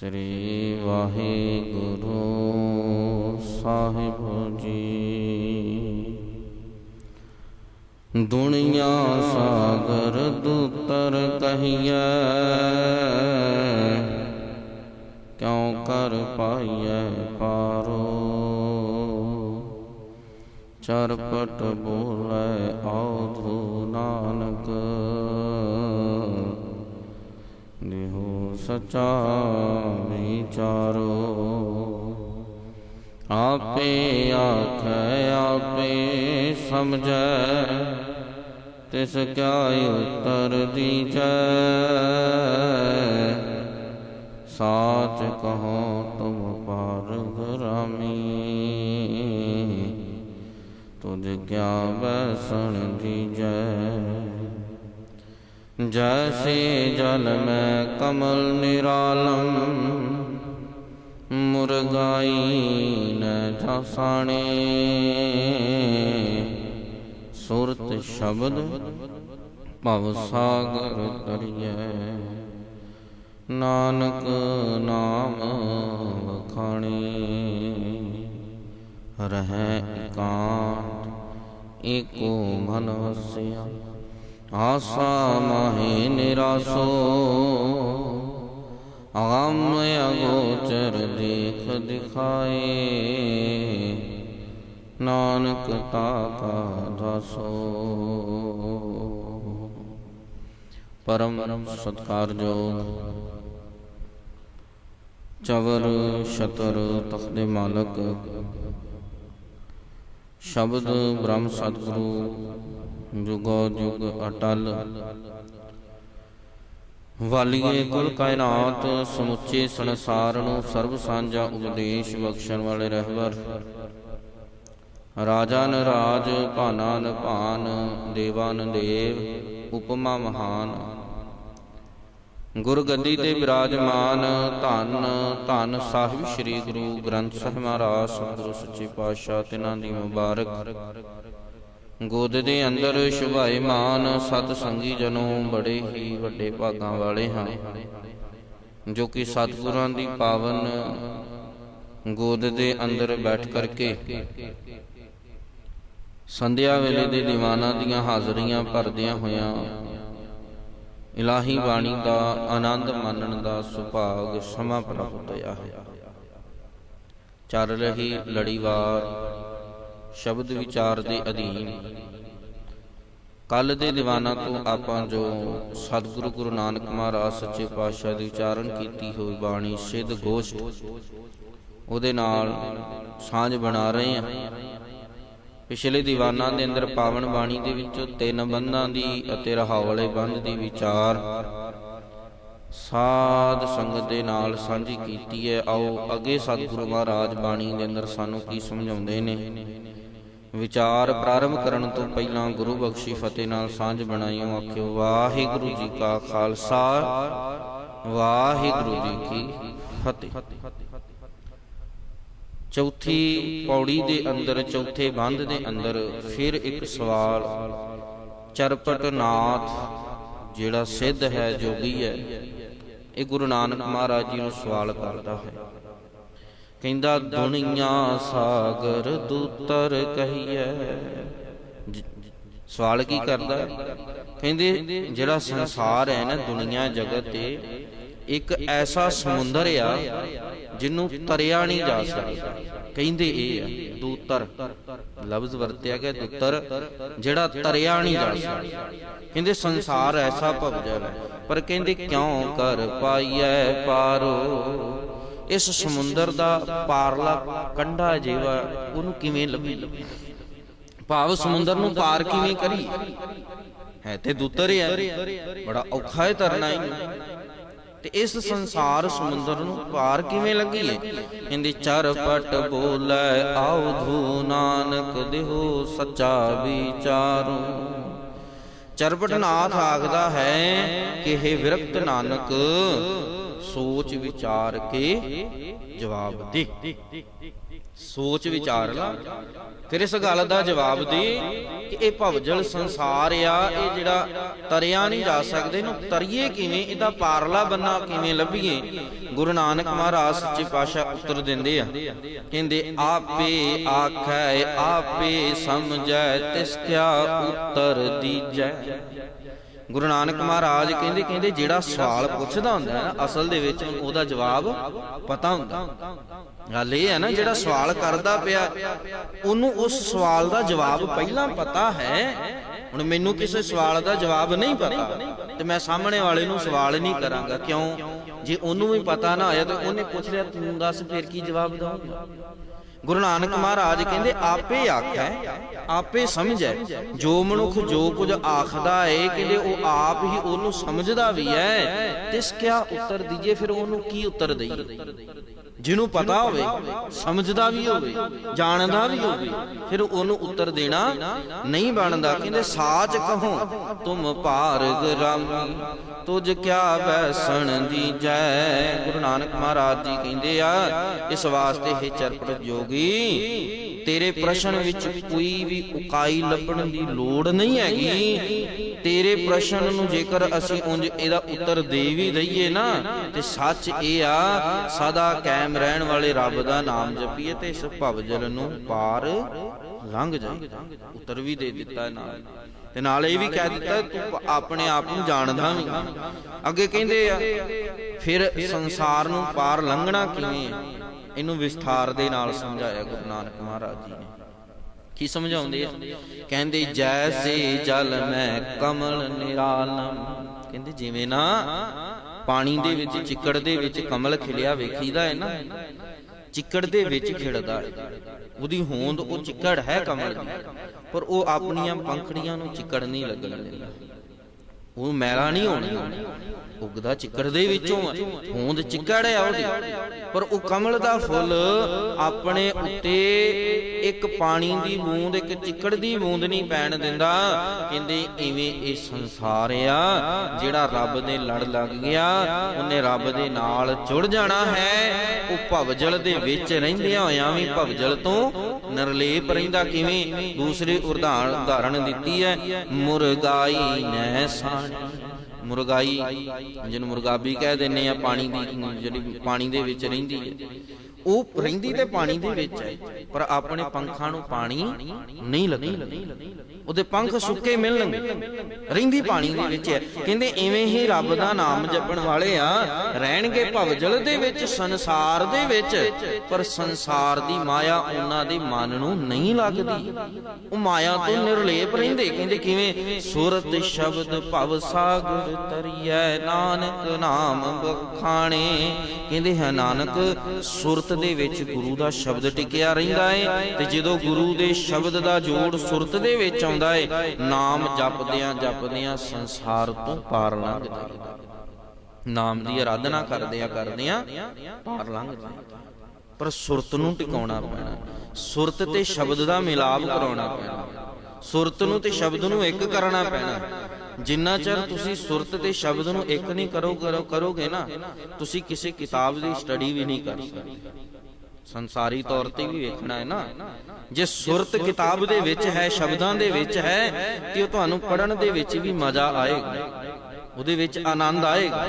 ਸ੍ਰੀ ਵਾਹਿਗੁਰੂ ਸਾਹਿਬ ਜੀ। ਦੁਨੀਆ ਸਾਗਰ ਦੂਤਰ ਕਹੀਐ, ਕਿਉ ਕਰ ਪਾਈਐ ਪਾਰੋ? ਚਰਪਟ ਬੋਲੇ ਆਧੂ ਨਾਨਕ। ਸਚਾ ਵਿਚਾਰੋ ਆਪੇ ਆਖੈ, ਆਪੇ ਸਮਝੈ, ਤਿਸ ਕਿਆ ਉਤਰ ਦੀਜੈ। ਸਾਚ ਕਹੋ ਤੁਮ ਪਾਰ ਗਰਾਮੀ ਤੁਝ ਕਿਆ ਬੈਸਣ ਦੀਜੈ। ਜੈਸੇ ਜਲ ਮੈਂ ਕਮਲ ਨਿਰਾਲਮ ਮੁਰਗਾਈ ਨ ਜਾਸਾਣੇ ਸੁਰਤ ਸ਼ਬਦ ਭਵ ਸਾਗਰ ਤਰੀਐ ਨਾਨਕ ਨਾਮ ਵਖਾਣੇ ਰਹਿ ਇਕਾਂਤ ਏਕੋ ਮਨ ਵਸਿਆ ਆਸਾ ਮਾਹੇ ਨਿਰਾਸੋ ਆਗਮ ਅਗੋਚਰ ਦੇਖ ਦਿਖਾਏ। ਨਾਨਕ ਤਾ ਕਾ ਦਾਸੋ। ਪਰਮ ਸਤਕਾਰਯੋਗ ਚਵਰ ਸ਼ਤਰ ਤਖਤ ਦੇ ਮਾਲਕ ਸ਼ਬਦ ਬ੍ਰਹਮ ਸਤਿਗੁਰੂ ਜੁਗੋ ਜੁਗ ਅਟਲ। ਵਾਲੀਏ ਕੁਲ ਕਾਇਨਾਤ ਸਮੁੱਚੇ ਸੰਸਾਰ ਨੂੰ ਸਰਬ ਸਾਂਝਾ ਉਪਦੇਸ਼ ਬਖਸ਼ਣ ਵਾਲੇ ਰਹਿਬਰ ਰਾਜਾ ਨਰਾਜ ਭਾਨਾ ਨ ਭਾਨ ਦੇਵਾ ਨ ਦੇਵ ਉਪਮਾ ਮਹਾਨ। ਗੁਰਗੱਦੀ ਤੇ ਬਿਰਾਜਮਾਨ ਧੰਨ ਧੰਨ ਸਾਹਿਬ ਸ੍ਰੀ ਗੁਰੂ ਗ੍ਰੰਥ ਸਾਹਿਬ ਮਹਾਰਾਜ, ਸਤਿਗੁਰੂ ਸੱਚੇ ਪਾਤਸ਼ਾਹ, ਤਿਨਾਂ ਦੀ ਮੁਬਾਰਕ। ਗੋਦ ਦੇ ਅੰਦਰ ਸ਼ੁਭਾਇਮਾਨ ਸਤ ਸੰਗੀ ਜਨੋ ਬੜੇ ਹੀ ਵੱਡੇ ਭਾਗਾਂ ਵਾਲੇ ਹਨ, ਜੋ ਕਿ ਸਤਿਗੁਰਾਂ ਦੀ ਪਾਵਨ ਗੋਦ ਦੇ ਅੰਦਰ ਬੈਠ ਕਰਕੇ ਸੰਧਿਆ ਵੇਲੇ ਦੇ ਦੀਵਾਨਾਂ ਦੀਆਂ ਹਾਜ਼ਰੀਆਂ ਭਰਦਿਆਂ ਹੋਇਆਂ ਇਲਾਹੀ ਬਾਣੀ ਦਾ, ਆਨੰਦ ਮਾਣਨ ਦਾ ਸੁਭਾਗ ਸਮਾਂ ਪ੍ਰਾਪਤ ਹੋਇਆ ਹੈ। ਚੱਲ ਰਹੀ ਲੜੀਵਾਰ, ਸ਼ਬਦ ਵਿਚਾਰ ਦੇ ਅਧੀਨ। ਕੱਲ ਦੇ ਦੀਵਾਨਾਂ ਤੋਂ ਆਪਾਂ ਜੋ ਸਤਿਗੁਰੂ ਗੁਰੂ ਨਾਨਕ ਮਹਾਰਾਜ ਸੱਚੇ ਪਾਤਸ਼ਾਹ ਦੀ ਉਚਾਰਨ ਕੀਤੀ ਹੋਈ ਬਾਣੀ, ਸਿੱਧ ਗੋਸ਼ਟ, ਉਹਦੇ ਨਾਲ ਸਾਂਝ ਬਣਾ ਰਹੇ ਹਾਂ। ਪਿਛਲੇ ਦੀਵਾਨਾਂ ਦੇ ਅੰਦਰ ਪਾਵਨ ਬਾਣੀ ਦੇ ਵਿੱਚੋਂ ਤਿੰਨ ਬੰਦਾਂ ਦੀ ਅਤੇ ਰਹਾਉ ਵਾਲੇ ਬੰਦ ਦੀ ਵਿਚਾਰ ਸਾਧ ਸੰਗਤ ਦੇ ਨਾਲ ਸਾਂਝੀ ਕੀਤੀ ਹੈ। ਆਓ ਅੱਗੇ ਸਤਿਗੁਰੂ ਮਹਾਰਾਜ ਬਾਣੀ ਦੇ ਅੰਦਰ ਸਾਨੂੰ ਕੀ ਸਮਝਾਉਂਦੇ ਨੇ? ਵਿਚਾਰ ਪ੍ਰਾਰੰਭ ਕਰਨ ਤੋਂ ਪਹਿਲਾਂ ਗੁਰੂ ਬਖਸ਼ੀ ਫਤਿਹ ਨਾਲ ਸਾਂਝ ਬਣਾਈਓ ਆਖਿਓ, ਵਾਹਿਗੁਰੂ ਜੀ ਕਾ ਖਾਲਸਾ, ਵਾਹਿਗੁਰੂ ਜੀ ਕੀ ਫਤਿਹ। ਚੌਥੀ ਪੌੜੀ ਦੇ ਅੰਦਰ, ਚੌਥੇ ਬੰਦ ਦੇ ਅੰਦਰ ਫਿਰ ਇੱਕ ਸਵਾਲ, ਚਰਪਟ ਨਾਥ, ਜਿਹੜਾ ਸਿੱਧ ਹੈ, ਜੋਗੀ ਹੈ, ਇਹ ਗੁਰੂ ਨਾਨਕ ਮਹਾਰਾਜ ਜੀ ਨੂੰ ਸਵਾਲ ਕਰਦਾ ਹੈ। ਕਹਿੰਦਾ, ਦੁਨੀਆ ਸਾਗਰ ਦੂਤਰ ਕਹੀਐ। ਜ- ਸਵਾਲ ਕੀ ਕਰਦਾ ਕਹਿੰਦੇ, ਜਿਹੜਾ ਸੰਸਾਰ ਹੈ ਨਾ, ਦੁਨੀਆ ਜਗਤ ਤੇ, ਇੱਕ ਐਸਾ ਸਮੁੰਦਰ ਆ ਜਿਹਨੂੰ ਤਰਿਆ ਨਹੀਂ ਜਾ ਸਕਦਾ। ਕਹਿੰਦੇ ਇਹ ਆ, ਦੂਤਰ। ਲਫ਼ਜ਼ ਵਰਤਿਆ ਗਿਆ ਦੂਤਰ, ਜਿਹੜਾ ਤਰਿਆ ਨਹੀਂ ਜਾ ਸਕਦਾ। ਕਹਿੰਦੇ ਸੰਸਾਰ ਐਸਾ ਭਵਜਲ ਪਰ ਕਹਿੰਦੇ ਕਿਉਂ ਕਰ ਪਾਈਐ ਪਾਰੋ? ਇਸ ਸਮੁੰਦਰ ਦਾ ਪਾਰਲਾ ਕੰਢਾ ਜਿਹਾ ਉਹਨੂੰ ਕਿਵੇਂ ਲੱਭੀ? ਭਾਵ ਸਮੁੰਦਰ ਨੂੰ ਪਾਰ ਕਿਵੇਂ ਕਰੀ? ਹੈ ਤੇ ਦੂਤਰ ਹੈ ਬੜਾ ਔਖਾ ਹੈ ਤਰਨਾ ਹੀ। ਤੇ ਇਸ ਸੰਸਾਰ ਸਮੁੰਦਰ ਨੂੰ ਪਾਰ ਕਿਵੇਂ ਲੱਗੀਏ ਕਹਿੰਦੀ, ਚਰਪਟ ਬੋਲੇ ਆਉਧੂ ਨਾਨਕ, ਦੇਹੋ ਸੱਚਾ ਵਿਚਾਰੋ। ਚਰਪਟ ਨਾਥ ਆਖਦਾ ਹੈ ਕਿ ਇਹ ਵਿਰਕਤ ਨਾਨਕ, ਸੋਚ ਵਿਚਾਰ ਕੇ ਜਵਾਬ ਦੇ। ਸੋਚ ਵਿਚਾਰ ਲਾ। ਫਿਰ ਇਸ ਗੱਲ ਦਾ ਜਵਾਬ ਦੇ ਕਿ ਇਹ ਭਵਜਲ ਸੰਸਾਰ ਆ, ਇਹ ਜਿਹੜਾ ਤਰਿਆ ਨਹੀਂ ਜਾ ਸਕਦੇ, ਇਹਨੂੰ ਤਰੀਏ ਕਿਵੇਂ, ਇਹਦਾ ਪਾਰਲਾ ਬੰਨਾ ਕਿਵੇਂ ਲੱਭੀਏ? ਗੁਰੂ ਨਾਨਕ ਮਹਾਰਾਜ ਸੱਚੇ ਪਾਤਸ਼ਾਹ ਉੱਤਰ ਦਿੰਦੇ ਆ। ਕਹਿੰਦੇ, ਆਪੇ ਆਖੈ, ਆਪੇ ਸਮਝੈ, ਤਿਸ ਕਿਆ ਉੱਤਰ ਦੀਜੈ? ਗੁਰੂ ਨਾਨਕ ਮਹਾਰਾਜ ਕਹਿੰਦੇ ਕਹਿੰਦੇ ਜਿਹੜਾ ਸਵਾਲ ਪੁੱਛਦਾ ਹੁੰਦਾ ਅਸਲ ਦੇ ਵਿੱਚ ਉਹਦਾ ਜਵਾਬ ਪਤਾ ਹੁੰਦਾ। ਗੱਲ ਇਹ ਹੈ ਨਾ, ਜਿਹੜਾ ਸਵਾਲ ਕਰਦਾ ਪਿਆ, ਉਹਨੂੰ ਉਸ ਸਵਾਲ ਦਾ ਜਵਾਬ ਪਹਿਲਾਂ ਪਤਾ ਹੈ। ਹੁਣ ਮੈਨੂੰ ਕਿਸੇ ਸਵਾਲ ਦਾ ਜਵਾਬ ਨਹੀਂ ਪਤਾ, ਤੇ ਮੈਂ ਸਾਹਮਣੇ ਵਾਲੇ ਨੂੰ ਸਵਾਲ ਨਹੀਂ ਕਰਾਂਗਾ, ਕਿਉਂ? ਜੇ ਉਹਨੂੰ ਵੀ ਪਤਾ ਨਾ ਹੋਇਆ ਤਾਂ ਉਹਨੇ ਪੁੱਛ ਲਿਆ, ਤੂੰ ਦੱਸ ਫਿਰ ਕੀ ਜਵਾਬ ਦਊਂਗਾ? ਗੁਰੂ ਨਾਨਕ ਮਹਾਰਾਜ ਕਹਿੰਦੇ, ਆਪੇ ਆਖੈ, ਆਪੇ ਸਮਝੈ, ਜੋ ਮਨੁੱਖ ਜੋ ਕੁਝ ਆਖਦਾ ਏ, ਕਹਿੰਦੇ, ਉਹ ਆਪ ਹੀ ਉਹਨੂੰ ਸਮਝਦਾ ਵੀ ਹੈ। ਤਿਸ ਕਿਆ ਉੱਤਰ ਦੀਜੇ ਫਿਰ ਉਹਨੂੰ ਕੀ ਉੱਤਰ ਦਈਏ? ਜਿਹਨੂੰ ਪਤਾ ਹੋਵੇ, ਸਮਝਦਾ ਵੀ ਹੋਵੇ, ਜਾਣਦਾ ਵੀ ਹੋਵੇ, ਫਿਰ ਉਹਨੂੰ ਉੱਤਰ ਦੇਣਾ ਨਹੀਂ ਬਣਦਾ। ਕਹਿੰਦੇ, ਸਾਚ ਕਹੋ, ਤੁਮ ਭਾਰ ਗਰਾਮੀ ਤੁਝ ਕਿਆ ਬੈਸਣ ਦੀ ਜੈ? ਗੁਰੂ ਨਾਨਕ ਮਹਾਰਾਜ ਜੀ ਕਹਿੰਦੇ ਆ, ਇਸ ਵਾਸਤੇ ਇਹ ਚਰਪਟ ਜੋਗੀ, ਤੇਰੇ ਪ੍ਰਸ਼ਨ ਵਿੱਚ ਕੋਈ ਵੀ ਉਕਾਈ ਲੱਭਣ ਦੀ ਲੋੜ ਨਹੀਂ ਹੈਗੀ। ਤੇਰੇ ਪ੍ਰਸ਼ਨ ਨੂੰ ਜੇਕਰ ਅਸੀਂ ਉਂਝ ਇਹਦਾ ਉੱਤਰ ਦੇ ਵੀ ਦਈਏ ਨਾ, ਤੇ ਸੱਚ ਇਹ ਆ, ਸਦਾ ਕਾਇਮ ਰਹਿਣ ਵਾਲੇ ਰੱਬ ਦਾ ਨਾਮ ਜਪੀਏ ਤੇ ਇਸ ਭਵਜਲ ਨੂੰ ਪਾਰ ਲੰਘ ਜਾਏ ਉੱਤਰ ਵੀ ਦੇ ਦਿੱਤਾ ਨਾਲ। ਤੇ ਨਾਲ ਇਹ ਵੀ ਕਹਿ ਦਿੱਤਾ, ਤੂੰ ਆਪਣੇ ਆਪ ਨੂੰ ਜਾਣਦਾ ਵੀ ਅੱਗੇ ਕਹਿੰਦੇ ਆ, ਫਿਰ ਸੰਸਾਰ ਨੂੰ ਪਾਰ ਲੰਘਣਾ ਕਿਵੇਂ ਇਹਨੂੰ ਵਿਸਥਾਰ ਦੇ ਨਾਲ ਸਮਝਾਇਆ ਗੁਰੂ ਨਾਨਕ ਮਹਾਰਾਜ ਜੀ ਨੇ। ਕੀ ਸਮਝਾਉਂਦੇ ਆ? ਕਹਿੰਦੇ ਜੈਸੇ ਜਲ ਮੈਂ ਕਮਲ ਨਿਰਾਲਮ। ਕਹਿੰਦੇ, ਜਿਵੇਂ ਨਾ ਪਾਣੀ ਦੇ ਵਿੱਚ ਚਿੱਕੜ ਦੇ ਵਿੱਚ ਕਮਲ ਖਿਲਿਆ ਵੇਖੀਦਾ ਹੈ ਨਾ। ਚਿੱਕੜ ਦੇ ਵਿੱਚ ਖਿੜਦਾ ਹੈ। ਉਹਦੀ ਹੋਂਦ ਉਹ ਚਿੱਕੜ ਹੈ ਕਮਲ ਦੀ। ਪਰ ਉਹ ਆਪਣੀਆਂ ਪੰਖੜੀਆਂ ਨੂੰ ਚਿੱਕੜ ਨਹੀਂ ਲੱਗਣ ਦਿੰਦਾ। ਉਹ ਮੈਲਾ ਨਹੀਂ ਹੋਣਾ। ਉਗਦਾ ਚਿੱਕੜ ਦੇ ਵਿੱਚੋਂ ਹੋਂਦ ਚਿੱਕੜ ਆ ਉਹਦੀ। ਪਰ ਉਹ ਕਮਲ ਦਾ ਫੁੱਲ ਆਪਣੇ ਉੱਤੇ ਇੱਕ ਪਾਣੀ ਦੀ ਬੂੰਦ, ਇੱਕ ਚਿੱਕੜ ਦੀ ਬੂੰਦ ਨਹੀਂ ਪੈਣ ਦਿੰਦਾ। ਕਹਿੰਦੇ ਐਵੇਂ ਇਹ ਸੰਸਾਰ ਆ, ਜਿਹੜਾ ਰੱਬ ਦੇ ਲੜ ਲੱਗ ਗਿਆ, ਉਹਨੇ ਰੱਬ ਦੇ ਨਾਲ ਜੁੜ ਜਾਣਾ ਹੈ। ਉਹ ਭਵਜਲ ਦੇ ਵਿੱਚ ਰਹਿੰਦਿਆਂ ਹੋਇਆਂ ਵੀ ਭਵਜਲ ਤੋਂ ਨਿਰਲੇਪ ਰਹਿੰਦਾ। ਕਿਵੇਂ? ਦੂਸਰੇ ਉਦਾਹਰਣ ਦਿੱਤੀ ਹੈ, ਮੁਰਗਾਈ ਨੈ ਸਾਣੀ ਮੁਰਗਾਈ ਜਿਹਨੂੰ ਮੁਰਗਾਬੀ ਕਹਿ ਦਿੰਨੇ ਆ ਪਾਣੀ ਦੀ ਜਿਹੜੀ ਪਾਣੀ ਦੇ ਵਿੱਚ ਰਹਿੰਦੀ ਹੈ। ਉਹ ਰਹਿੰਦੀ ਤੇ ਪਾਣੀ ਦੇ ਵਿੱਚ ਹੈ, ਪਰ ਆਪਣੇ ਪੰਖਾਂ ਨੂੰ ਪਾਣੀ ਨਹੀਂ ਲੱਗਦਾ ਉਹਦੇ ਪੰਖ ਸੁੱਕੇ ਮਿਲਣਗੇ। ਰਹਿੰਦੀ ਪਾਣੀ ਦੇ ਵਿੱਚ ਹੈ। ਕਹਿੰਦੇ ਐਵੇਂ ਹੀ ਰੱਬ ਦਾ ਨਾਮ ਜਪਣ ਵਾਲੇ ਆ, ਰਹਿਣਗੇ ਭਵਜਲ ਦੇ ਵਿੱਚ, ਸੰਸਾਰ ਦੇ ਵਿੱਚ, ਪਰ ਸੰਸਾਰ ਦੀ ਮਾਇਆ ਉਹਨਾਂ ਦੇ ਮਨ ਨੂੰ ਨਹੀਂ ਲੱਗਦੀ। ਉਹ ਮਾਇਆ ਤੋਂ ਨਿਰਲੇਪ ਰਹਿੰਦੇ। ਕਹਿੰਦੇ ਕਿਵੇਂ? ਸੁਰਤ ਸ਼ਬਦ ਭਵ ਸਾਗਰ ਤਰੀਐ, ਨਾਨਕ ਨਾਮ ਬਖਾਣੇ ਕਹਿੰਦੇ ਹੈ ਨਾਨਕ, ਸੁਰਤ ਦੇ ਵਿੱਚ ਗੁਰੂ ਦਾ ਸ਼ਬਦ ਟਿਕਿਆ ਰਹਿੰਦਾ ਹੈ ਤੇ ਜਦੋਂ ਗੁਰੂ ਦੇ ਸ਼ਬਦ ਦਾ ਜੋੜ ਸੁਰਤ ਦੇ ਵਿੱਚ ਆਉਂਦਾ ਹੈ ਨਾਮ ਜਪਦਿਆਂ ਜਪਦਿਆਂ ਸੰਸਾਰ ਤੋਂ ਪਾਰ ਲੰਘ ਜਾਂਦਾ ਨਾਮ ਦੀ ਆਰਾਧਨਾ ਕਰਦਿਆਂ ਕਰਦਿਆਂ ਪਾਰ ਲੰਘ ਜਾਂਦਾ ਪਰ ਸੁਰਤ ਨੂੰ ਟਿਕਾਉਣਾ ਪੈਣਾ, ਸੁਰਤ ਤੇ ਸ਼ਬਦ ਦਾ ਮਿਲਾਪ ਕਰਾਉਣਾ ਪੈਣਾ, ਸੁਰਤ ਨੂੰ ਤੇ ਸ਼ਬਦ ਨੂੰ ਇੱਕ ਕਰਨਾ ਪੈਣਾ ਜਿੰਨਾ ਚਿਰ ਤੁਸੀਂ ਸੁਰਤ ਤੇ ਸ਼ਬਦ ਨੂੰ ਇੱਕ ਨਹੀਂ ਕਰੋ ਕਰੋ ਕਰੋਗੇ ਨਾ, ਤੁਸੀਂ ਕਿਸੇ ਕਿਤਾਬ ਦੀ ਸਟੱਡੀ ਵੀ ਨਹੀਂ ਕਰ ਸਕਦੇ। ਸੰਸਾਰੀ ਤੌਰ ਤੇ ਵੀ ਵੇਖਣਾ ਹੈ ਨਾ, ਜੇ ਸੁਰਤ ਕਿਤਾਬ ਦੇ ਵਿੱਚ ਹੈ, ਸ਼ਬਦਾਂ ਦੇ ਵਿੱਚ ਹੈ, ਤੇ ਉਹ ਤੁਹਾਨੂੰ ਪੜਨ ਦੇ ਵਿੱਚ ਵੀ ਮਜ਼ਾ ਆਏਗਾ। ਉਹਦੇ ਵਿੱਚ ਆਨੰਦ ਆਏਗਾ।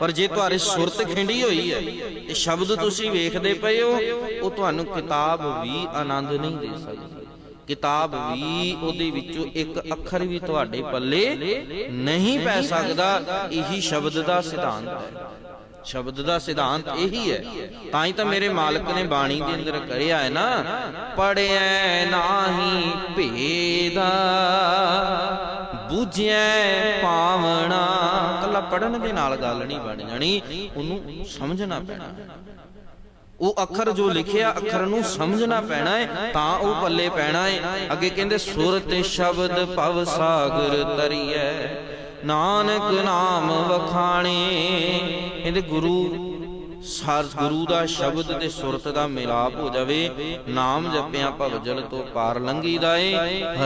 ਪਰ ਜੇ ਤੁਹਾਡੀ ਸੁਰਤ ਖਿੰਡੀ ਹੋਈ ਹੈ ਤੇ ਸ਼ਬਦ ਤੁਸੀਂ ਵੇਖਦੇ ਪਏ ਹੋ, ਉਹ ਤੁਹਾਨੂੰ ਕਿਤਾਬ ਵੀ ਆਨੰਦ ਨਹੀਂ ਦੇ ਸਕਦੀ। ਕਿਤਾਬ ਵੀ ਉਹਦੇ ਵਿੱਚੋਂ ਇੱਕ ਅੱਖਰ ਵੀ ਤੁਹਾਡੇ ਪੱਲੇ ਨਹੀਂ ਪੈ ਸਕਦਾ। ਇਹੀ ਸ਼ਬਦ ਦਾ ਸਿਧਾਂਤ ਹੈ। ਸ਼ਬਦ ਦਾ ਸਿਧਾਂਤ ਇਹੀ ਹੈ। ਤਾਂ ਹੀ ਤਾਂ ਮੇਰੇ ਮਾਲਕ ਨੇ ਬਾਣੀ ਦੇ ਅੰਦਰ ਕਰਿਆ ਹੈ ਨਾ ਪੜਿਆ ਨਾਹੀ ਭੇਦਾ, ਬੁਝਿਐ ਪਾਵਣਾ। ਕੱਲਾ ਪੜਨ ਦੇ ਨਾਲ ਗੱਲ ਨਹੀਂ ਬਣ ਜਾਣੀ, ਉਹਨੂੰ ਸਮਝਣਾ ਪੈਣਾ। ਉਹ ਅੱਖਰ ਜੋ ਲਿਖਿਆ ਅੱਖਰ ਨੂੰ ਸਮਝਣਾ ਪੈਣਾ ਹੈ ਤਾਂ ਉਹ ਪੱਲੇ ਪੈਣਾ ਹੈ ਅੱਗੇ ਕਹਿੰਦੇ ਸੁਰ ਸ਼ਬਦ ਭਵ ਸਾਗਰ ਤਰੀਐ, ਨਾਨਕ ਨਾਮ ਵਖਾਣੇ। ਇਹਦੇ ਗੁਰੂ, ਸਾਰ ਗੁਰੂ ਦਾ ਸ਼ਬਦ ਤੇ ਸੁਰਤ ਦਾ ਮਿਲਾਪ ਹੋ ਜਾਵੇ, ਨਾਮ ਜਪਿਆ ਭਵਜਲ ਤੋਂ ਪਾਰ ਲੰਘੀਦਾ ਏ,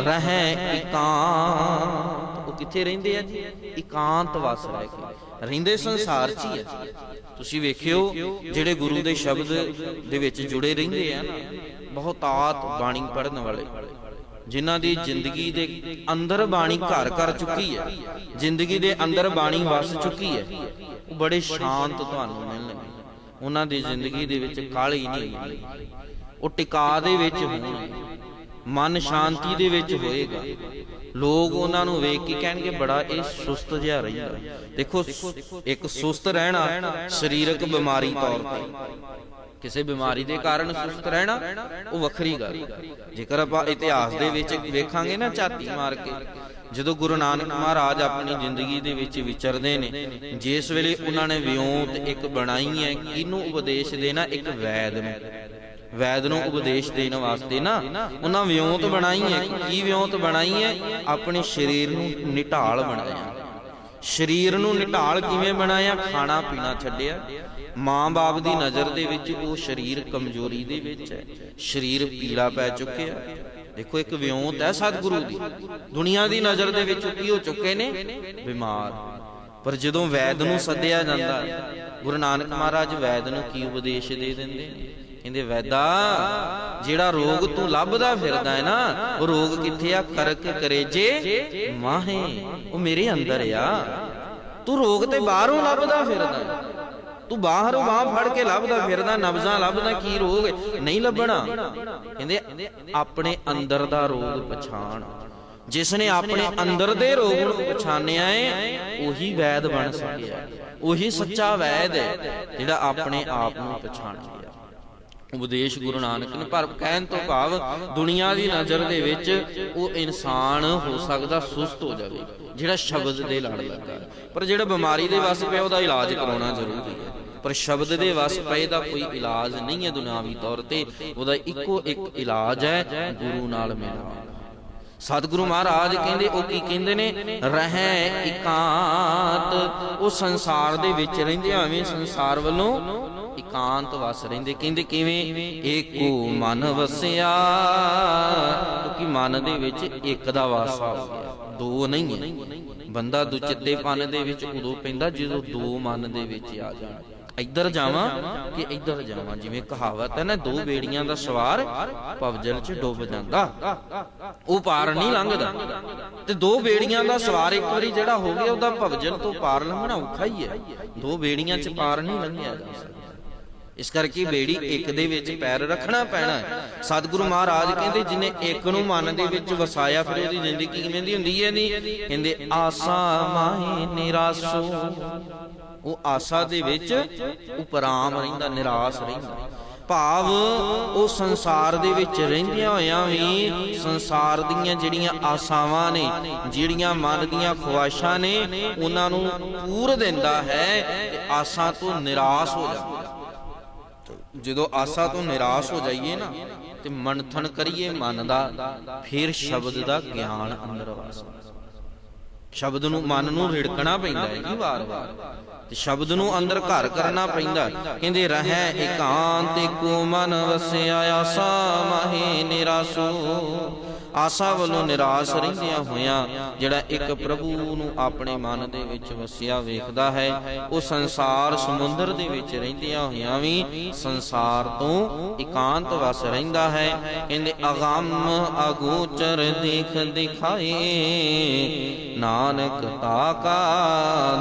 ਰਹਿ ਇਕਾਂਤ। ਉਹ ਕਿੱਥੇ ਰਹਿੰਦੇ ਆ ਜੀ? ਇਕਾਂਤ ਵਸ ਰਹਿ ਕੇ। ਰਹਿੰਦੇ ਸੰਸਾਰ 'ਚ ਹੀ ਆ। ਤੁਸੀਂ ਵੇਖਿਓ, ਜਿਹੜੇ ਗੁਰੂ ਦੇ ਸ਼ਬਦ ਦੇ ਵਿੱਚ ਜੁੜੇ ਰਹਿੰਦੇ ਆ ਨਾ ਬਹੁਤਾਤ ਬਾਣੀ ਪੜਨ ਵਾਲੇ। ਜਿਨ੍ਹਾਂ ਦੀ ਜ਼ਿੰਦਗੀ ਦੇ ਅੰਦਰ ਬਾਣੀ ਘਰ ਕਰ ਚੁੱਕੀ ਹੈ, ਜ਼ਿੰਦਗੀ ਦੇ ਅੰਦਰ ਬਾਣੀ ਵਸ ਚੁੱਕੀ ਹੈ, ਉਹ ਬੜੇ ਸ਼ਾਂਤ ਤੁਹਾਨੂੰ ਮਿਲਣਗੇ ਉਹਨਾਂ ਦੀ ਜ਼ਿੰਦਗੀ ਦੇ ਵਿੱਚ ਕਾਹਲੀ ਨਹੀਂ ਉਹ ਟਿਕਾ ਦੇ ਵਿੱਚ ਹੋਣਗੇ ਮਨ ਸ਼ਾਂਤੀ ਦੇ ਵਿੱਚ ਹੋਏਗਾ। ਲੋਕ ਉਹਨਾਂ ਨੂੰ ਵੇਖ ਕੇ ਕਹਿਣਗੇ, ਬੜਾ ਇਹ ਸੁਸਤ ਜਿਹਾ ਰਹਿੰਦਾ। ਦੇਖੋ, ਇੱਕ ਸੁਸਤ ਰਹਿਣਾ ਸਰੀਰਕ ਬਿਮਾਰੀ ਤੌਰ ਤੇ। ਕਿਸੇ ਬਿਮਾਰੀ ਦੇ ਕਾਰਨ ਸੁਸਤ ਰਹਿਣਾ, ਉਹ ਵੱਖਰੀ ਗੱਲ। ਜੇਕਰ ਆਪਾਂ ਇਤਿਹਾਸ ਦੇ ਵਿੱਚ ਵੇਖਾਂਗੇ ਨਾ ਝਾਤੀ ਮਾਰ ਕੇ, ਜਦੋਂ ਗੁਰੂ ਨਾਨਕ ਮਹਾਰਾਜ ਆਪਣੀ ਜ਼ਿੰਦਗੀ ਦੇ ਵਿੱਚ ਵਿਚਰਦੇ ਨੇ, ਜਿਸ ਵੇਲੇ ਉਹਨਾਂ ਨੇ ਵਿਉਂਤ ਇੱਕ ਬਣਾਈ ਹੈ, ਕਿਹਨੂੰ ਉਪਦੇਸ਼ ਦੇਣਾ? ਇੱਕ ਵੈਦ ਨੂੰ। ਵੈਦ ਨੂੰ ਉਪਦੇਸ਼ ਦੇਣ ਵਾਸਤੇ ਨਾ, ਉਹਨਾਂ ਵਿਉਂਤ ਬਣਾਈ ਹੈ ਕੀ ਵਿਉਂਤ ਬਣਾਈ ਹੈ ਆਪਣੇ ਸਰੀਰ ਨੂੰ ਨਿਢਾਲ ਬਣਾਇਆ। ਸਰੀਰ ਨੂੰ ਨਿਢਾਲ ਕਿਵੇਂ ਬਣਾਇਆ? ਖਾਣਾ ਪੀਣਾ ਛੱਡਿਆ। ਮਾਂ-ਬਾਪ ਦੀ ਨਜ਼ਰ ਦੇ ਵਿੱਚ ਉਹ ਸਰੀਰ ਕਮਜ਼ੋਰੀ ਦੇ ਵਿੱਚ ਹੈ। ਸਰੀਰ ਪੀਲਾ ਪੈ ਚੁੱਕਿਆ। ਦੇਖੋ, ਇੱਕ ਵਿਉਂਤ ਹੈ ਸਤਿਗੁਰੂ ਦੀ। ਦੁਨੀਆ ਦੀ ਨਜ਼ਰ ਦੇ ਵਿੱਚ ਕੀ ਹੋ ਚੁੱਕੇ ਨੇ? ਬਿਮਾਰ। ਪਰ ਜਦੋਂ ਵੈਦ ਨੂੰ ਸੱਦਿਆ ਜਾਂਦਾ, ਗੁਰੂ ਨਾਨਕ ਮਹਾਰਾਜ ਵੈਦ ਨੂੰ ਕੀ ਉਪਦੇਸ਼ ਦੇ ਦਿੰਦੇ ਨੇ? ਕਹਿੰਦੇ ਵੈਦਾ, ਜਿਹੜਾ ਰੋਗ ਤੂੰ ਲੱਭਦਾ ਫਿਰਦਾ ਹੈ ਨਾ, ਉਹ ਰੋਗ ਕਿੱਥੇ ਆ? ਕਰਕ ਕਰੇਜੇ ਮਾਹੇ। ਉਹ ਮੇਰੇ ਅੰਦਰ ਆ। ਤੂੰ ਰੋਗ ਤੇ ਬਾਹਰੋਂ ਲੱਭਦਾ ਫਿਰਦਾ। ਤੂੰ ਬਾਹਰੋਂ ਬਾਹ ਫੜ ਕੇ ਲੱਭਦਾ ਫਿਰਦਾ, ਨਬਜ਼ਾਂ ਲੱਭਦਾ, ਕੀ ਰੋਗ ਨਹੀਂ ਲੱਭਣਾ। ਕਹਿੰਦੇ ਆਪਣੇ ਅੰਦਰ ਦਾ ਰੋਗ ਪਛਾਣ। ਜਿਸ ਨੇ ਆਪਣੇ ਅੰਦਰ ਦੇ ਰੋਗ ਨੂੰ ਪਛਾਣਿਆ ਏ, ਉਹੀ ਵੈਦ ਬਣ ਸਕਿਆ। ਉਹੀ ਸੱਚਾ ਵੈਦ ਹੈ, ਜਿਹੜਾ ਆਪਣੇ ਆਪ ਨੂੰ ਪਛਾਣ ਉਪਦੇਸ਼ ਗੁਰੂ ਨਾਨਕ ਨੇ। ਪਰ ਕਹਿਣ ਤੋਂ ਭਾਵ ਦੁਨੀਆ ਦੀ ਨਜ਼ਰ ਦੇ ਵਿੱਚ ਉਹ ਇਨਸਾਨ ਹੋ ਸਕਦਾ ਸੁਸਤ ਹੋ ਜਾਵੇ, ਜਿਹੜਾ ਸ਼ਬਦ ਦੇ ਲੜ ਲੱਗਾ। ਪਰ ਜਿਹੜਾ ਬਿਮਾਰੀ ਦੇ ਵਸ ਪਿਆ, ਉਹਦਾ ਇਲਾਜ ਕਰਾਉਣਾ ਜ਼ਰੂਰੀ ਹੈ। ਪਰ ਸ਼ਬਦ ਦੇ ਵਸ ਪਏ ਦਾ ਕੋਈ ਇਲਾਜ ਨਹੀਂ ਹੈ ਦੁਨਿਆਵੀ ਤੌਰ ਤੇ, ਉਹਦਾ ਇੱਕੋ ਇੱਕ ਇਲਾਜ ਹੈ, ਗੁਰੂ ਨਾਲ ਮਿਲਣਾ ਸਤਿਗੁਰੂ ਮਹਾਰਾਜ ਕਹਿੰਦੇ, ਉਹ ਕੀ ਕਹਿੰਦੇ ਨੇ? ਰਹਿ ਇਕਾਂਤ। ਉਹ ਸੰਸਾਰ ਦੇ ਵਿੱਚ ਰਹਿੰਦੇ ਆਵੇਂ ਸੰਸਾਰ ਵੱਲੋਂ ਇਕਾਂਤ ਵਸ ਰਹਿੰਦੇ। ਕਹਿੰਦੇ ਕਿਵੇਂ? ਏਕੋ ਮਨ ਵਸਿਆ। ਕਿਉਂਕਿ ਮਨ ਦੇ ਵਿੱਚ ਇੱਕ ਦਾ ਵਾਸਾ ਹੋ ਗਿਆ। ਦੋ ਨਹੀਂ ਹੈ। ਬੰਦਾ ਦੁਚਿੱਤੇਪਨ ਦੇ ਵਿੱਚ ਉਦੋਂ ਪੈਂਦਾ ਜਦੋਂ ਦੋ ਮਨ ਦੇ ਵਿੱਚ ਆ ਜਾਣ। ਇੱਧਰ ਜਾਵਾਂ ਕਿ ਇੱਧਰ ਜਾਵਾਂ? ਜਿਵੇਂ ਕਹਾਵਤ ਹੈ ਨਾ, ਦੋ ਬੇੜੀਆਂ ਦਾ ਸਵਾਰ ਪਵਜਲ 'ਚ ਡੁੱਬ ਜਾਂਦਾ। ਉਹ ਪਾਰ ਨਹੀਂ ਲੰਘਦਾ। ਤੇ ਦੋ ਬੇੜੀਆਂ ਦਾ ਸਵਾਰ ਇੱਕ ਵਾਰੀ ਜਿਹੜਾ ਹੋ ਗਿਆ, ਉਹਦਾ ਭਵਜਲ ਤੋਂ ਪਾਰ ਲੰਘਣਾ ਔਖਾ ਹੀ ਹੈ। ਦੋ ਬੇੜੀਆਂ 'ਚ ਪਾਰ ਨਹੀਂ ਲੰਘਿਆ ਜਾ ਸਕਦਾ। ਇਸ ਕਰਕੇ ਬੇੜੀ ਇੱਕ ਦੇ ਵਿੱਚ ਪੈਰ ਰੱਖਣਾ ਪੈਣਾ ਹੈ। ਸਤਿਗੁਰੂ ਮਹਾਰਾਜ ਕਹਿੰਦੇ, ਜਿਨੇ ਇੱਕ ਨੂੰ ਮਨ ਦੇ ਵਿੱਚ ਵਸਾਇਆ, ਫਿਰ ਉਹਦੀ ਜ਼ਿੰਦਗੀ ਕਿਵੇਂ ਦੀ ਹੁੰਦੀ ਹੈ? ਨਹੀਂ ਕਹਿੰਦੇ, ਆਸਾ ਮਾਹੇ ਨਿਰਾਸੋ। ਉਹ ਆਸਾ ਦੇ ਵਿੱਚ ਉਪਰਾਮ ਰਹਿੰਦਾ, ਨਿਰਾਸ਼ ਰਹਿੰਦਾ। ਭਾਵ ਉਹ ਸੰਸਾਰ ਦੇ ਵਿੱਚ ਰਹਿੰਦਿਆਂ ਹੋਇਆਂ ਵੀ ਸੰਸਾਰ ਦੀਆਂ ਜਿਹੜੀਆਂ ਆਸਾਵਾਂ ਨੇ, ਜਿਹੜੀਆਂ ਮਨ ਦੀਆਂ ਖੁਆਇਸ਼ਾਂ ਨੇ, ਉਹਨਾਂ ਨੂੰ ਪੂਰ ਦਿੰਦਾ ਹੈ ਤੇ ਆਸਾਂ ਤੋਂ ਨਿਰਾਸ਼ ਹੋ ਜਾਂਦਾ। ਜਦੋਂ ਆਸਾ ਤੋਂ ਨਿਰਾਸ਼ ਹੋ ਜਾਈਏ ਨਾ, ਤੇ ਮਨਥਨ ਕਰੀਏ ਮਨ ਦਾ, ਫਿਰ ਸ਼ਬਦ ਦਾ ਗਿਆਨ ਅੰਦਰ ਵਸਦਾ ਸ਼ਬਦ ਨੂੰ ਮਨ ਨੂੰ ਰਿੜਕਣਾ ਪੈਂਦਾ ਹੈ ਜੀ ਵਾਰ-ਵਾਰ। ਤੇ ਸ਼ਬਦ ਨੂੰ ਅੰਦਰ ਘਰ ਕਰਨਾ ਪੈਂਦਾ। ਕਹਿੰਦੇ, ਰਹਿ ਇਕਾਂਤ ਕੋ ਮਨ ਵਸਿਆ, ਆਸਾ ਮਾਹੇ ਨਿਰਾਸੋ। ਆਸਾ ਵੱਲੋਂ ਨਿਰਾਸ਼ ਰਹਿੰਦਿਆਂ ਹੋਇਆਂ ਜਿਹੜਾ ਇੱਕ ਪ੍ਰਭੂ ਨੂੰ ਆਪਣੇ ਮਨ ਦੇ ਵਿੱਚ ਵਸਿਆ ਵੇਖਦਾ ਹੈ, ਉਹ ਸੰਸਾਰ ਸਮੁੰਦਰ ਦੇ ਵਿੱਚ ਰਹਿੰਦਿਆਂ ਹੋਇਆਂ ਵੀ ਸੰਸਾਰ ਤੋਂ ਇਕਾਂਤ ਵਸ ਰਹਿੰਦਾ ਹੈ। ਕਹਿੰਦੇ, ਅਗੰਮ ਅਗੋਚਰ ਦੇਖ ਦਿਖਾਏ, ਨਾਨਕ ਤਾਕਾ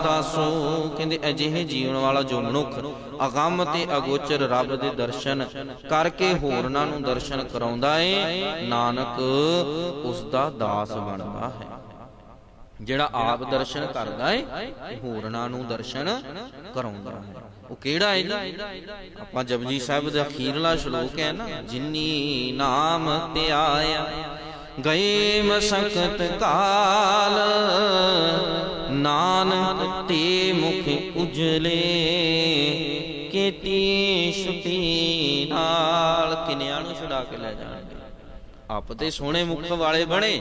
ਦਾਸੋ। ਕਹਿੰਦੇ, ਅਜਿਹੇ ਜੀਵਨ ਵਾਲਾ ਜੋ ਮਨੁੱਖ ਅਗੰਮ ਤੇ ਅਗੋਚਰ ਰੱਬ ਦੇ ਦਰਸ਼ਨ ਕਰਕੇ ਹੋਰਨਾਂ ਨੂੰ ਦਰਸ਼ਨ ਕਰਾਉਂਦਾ ਏ, ਨਾਨਕ ਉਸ ਦਾ ਦਾਸ ਬਣਦਾ ਹੈ। ਜਿਹੜਾ ਆਪ ਦਰਸ਼ਨ ਕਰਦਾ ਏ ਹੋਰਨਾਂ ਨੂੰ ਦਰਸ਼ਨ ਕਰਾਉਂਦਾ ਹੈ। ਉਹ ਕਿਹੜਾ ਹੈ ਜੀ? ਆਪਾਂ ਜਪਜੀ ਸਾਹਿਬ ਦਾ ਅਖੀਰਲਾ ਸ਼ਲੋਕ ਹੈ ਨਾ, ਜਿਨੀ ਨਾਮ ਤੇ ਗਏ ਮਸਕਤ ਕਾਲ, ਨਾਨਕ ਤੇ ਮੁਖ ਉਜਲੇ, ਕੀਤੀ ਛੁਟੀ ਨਾਲ ਕਿਨਿਆਂ ਨੂੰ ਛੁਡਾ ਕੇ ਲੈ ਜਾ ਆਪ ਤੇ ਸੋਹਣੇ ਮੁਖ ਵਾਲੇ ਬਣੇ।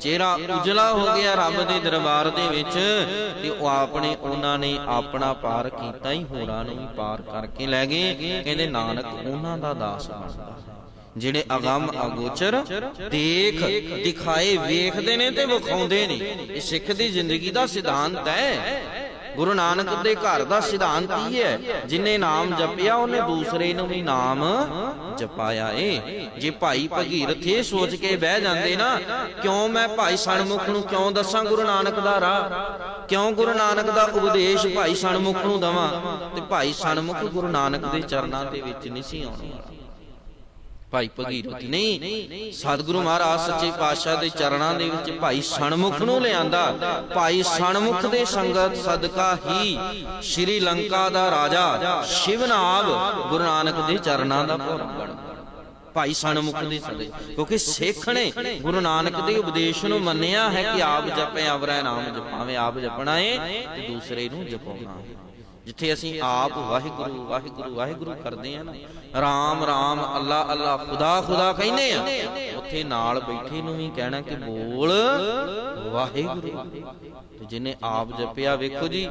ਚਿਹਰਾ ਉਜਲਾ ਹੋ ਗਿਆ ਰੱਬ ਦੇ ਦਰਬਾਰ ਦੇ ਵਿੱਚ ਤੇ ਉਹ ਆਪਣੇ ਉਹਨਾਂ ਨੇ ਆਪਣਾ ਪਾਰ ਕੀਤਾ ਹੀ, ਹੋਰਾਂ ਨੂੰ ਵੀ ਪਾਰ ਕਰਕੇ ਲੈ ਗਏ। ਕਹਿੰਦੇ ਨਾਨਕ ਉਹਨਾਂ ਦਾ ਦਾਸ ਬਣਦਾ। ਜਿਹੜੇ ਅਗੰਮ ਅਗੋਚਰ ਦੇਖ, ਦਿਖਾਏ, ਵੇਖਦੇ ਨੇ ਤੇ ਵਿਖਾਉਂਦੇ ਨੇ। ਇਹ ਸਿੱਖ ਦੀ ਜ਼ਿੰਦਗੀ ਦਾ ਸਿਧਾਂਤ ਹੈ। ਗੁਰੂ ਨਾਨਕ ਦੇ ਘਰ ਦਾ ਸਿਧਾਂਤ ਕੀ ਹੈ? ਜਿਨੇ ਨਾਮ ਜਪਿਆ, ਉਹਨੇ ਦੂਸਰੇ ਨੂੰ ਵੀ ਨਾਮ ਜਪਾਇਆ ਏ। ਜੇ ਭਾਈ ਭਗੀਰਥ ਇਹ ਸੋਚ ਕੇ ਬਹਿ ਜਾਂਦੇ ਨਾ, ਕਿਉਂ ਮੈਂ ਭਾਈ ਸਣਮੁਖ ਨੂੰ ਕਿਉਂ ਦੱਸਾਂ ਗੁਰੂ ਨਾਨਕ ਦਾ ਰਾਹ? ਕਿਉਂ ਗੁਰੂ ਨਾਨਕ ਦਾ ਉਪਦੇਸ਼ ਭਾਈ ਸਣਮੁਖ ਨੂੰ ਦਵਾਂ? ਤੇ ਭਾਈ ਸਣਮੁਖ ਗੁਰੂ ਨਾਨਕ ਦੇ ਚਰਨਾਂ ਦੇ ਵਿੱਚ ਨਹੀਂ ਸੀ ਆਉਣ ਵਾਲਾ। ਭਾਈ ਭਗੀਰਥ ਨਹੀਂ ਸਤਿਗੁਰੂ ਮਹਾਰਾਜ ਸੱਚੇ ਪਾਤਸ਼ਾਹ ਦੇ ਚਰਨਾਂ ਦੇ ਵਿੱਚ ਭਾਈ ਸਣਮੁਖ ਨੂੰ ਲਿਆਂਦਾ। ਭਾਈ ਸਣਮੁਖ ਦੇ ਸੰਗਤ ਸਦਕਾ ਹੀ ਸ਼੍ਰੀ ਲੰਕਾ ਦਾ ਰਾਜਾ ਸ਼ਿਵਨਾਗ ਗੁਰੂ ਨਾਨਕ ਦੇ ਚਰਨਾਂ ਦਾ ਭੋਰਾ ਬਣ ਗਿਆ। ਭਾਈ ਸਣਮੁਖ ਦੇ ਸਦੇ ਕਿਉਂਕਿ ਸਿੱਖ ਨੇ ਗੁਰੂ ਨਾਨਕ ਦੇ ਉਪਦੇਸ਼ ਨੂੰ ਮੰਨਿਆ ਹੈ ਕਿ ਆਪ ਜਪੇ ਅਵਰੈ ਨਾਮ ਜਪਾਵੇਂ ਆਪ ਜਪਣਾ ਏ ਤੇ ਦੂਸਰੇ ਨੂੰ ਜਪਾਉਣਾ ਹੈ ਜਿੱਥੇ ਅਸੀਂ ਆਪ ਵਾਹਿਗੁਰੂ ਵਾਹਿਗੁਰੂ ਵਾਹਿਗੁਰੂ ਕਰਦੇ ਆ ਨਾ, ਰਾਮ ਰਾਮ, ਅੱਲਾ ਅੱਲਾ, ਖੁਦਾ ਖੁਦਾ ਕਹਿੰਦੇ ਆ। ਉੱਥੇ ਨਾਲ ਬੈਠੇ ਨੂੰ ਵੀ ਕਹਿਣਾ ਕਿ ਬੋਲ, ਵਾਹਿਗੁਰੂ। ਤੇ ਜਿਹਨੇ ਆਪ ਜਪਿਆ, ਵੇਖੋ ਜੀ,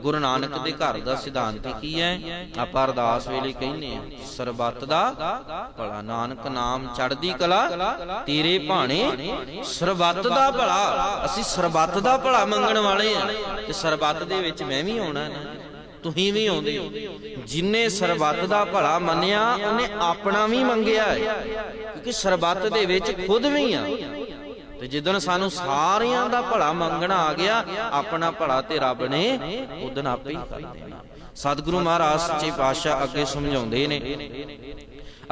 ਗੁਰੂ ਨਾਨਕ ਦੇ ਘਰ ਦਾ ਸਿਧਾਂਤ ਕੀ ਹੈ? ਆਪਾਂ ਅਰਦਾਸ ਵੇਲੇ ਕਹਿੰਦੇ ਆ ਸਰਬੱਤ ਦਾ ਭਲਾ, ਨਾਨਕ ਨਾਮ ਚੜਦੀ ਕਲਾ, ਤੇਰੇ ਭਾਣੇ ਸਰਬੱਤ ਦਾ ਭਲਾ। ਅਸੀਂ ਸਰਬੱਤ ਦਾ ਭਲਾ ਮੰਗਣ ਵਾਲੇ ਆ ਤੇ ਸਰਬੱਤ ਦੇ ਵਿੱਚ ਮੈਂ ਵੀ ਆਉਣਾ ਨਾ। ਤੁਸੀਂ ਵੀ ਆਉਂਦੇ ਜਿਨੇ ਸਰਬੱਤ ਦਾ ਭਲਾ ਮੰਨਿਆ, ਉਹਨੇ ਆਪਣਾ ਵੀ ਮੰਗਿਆ ਕਿਉਂਕਿ ਸਰਬੱਤ ਦੇ ਵਿੱਚ ਖੁਦ ਵੀ ਆ। ਤੇ ਜਿੱਦਣ ਸਾਨੂੰ ਸਾਰਿਆਂ ਦਾ ਭਲਾ ਮੰਗਣਾ ਆ ਗਿਆ, ਆਪਣਾ ਭਲਾ ਤੇ ਰੱਬ ਨੇ ਉਦਣ ਆਪੇ ਹੀ ਕਰ ਦੇਣਾ। ਸਤਿਗੁਰੂ ਮਹਾਰਾਜ ਸੱਚੇ ਪਾਤਸ਼ਾਹ ਅੱਗੇ ਸਮਝਾਉਂਦੇ ਨੇ।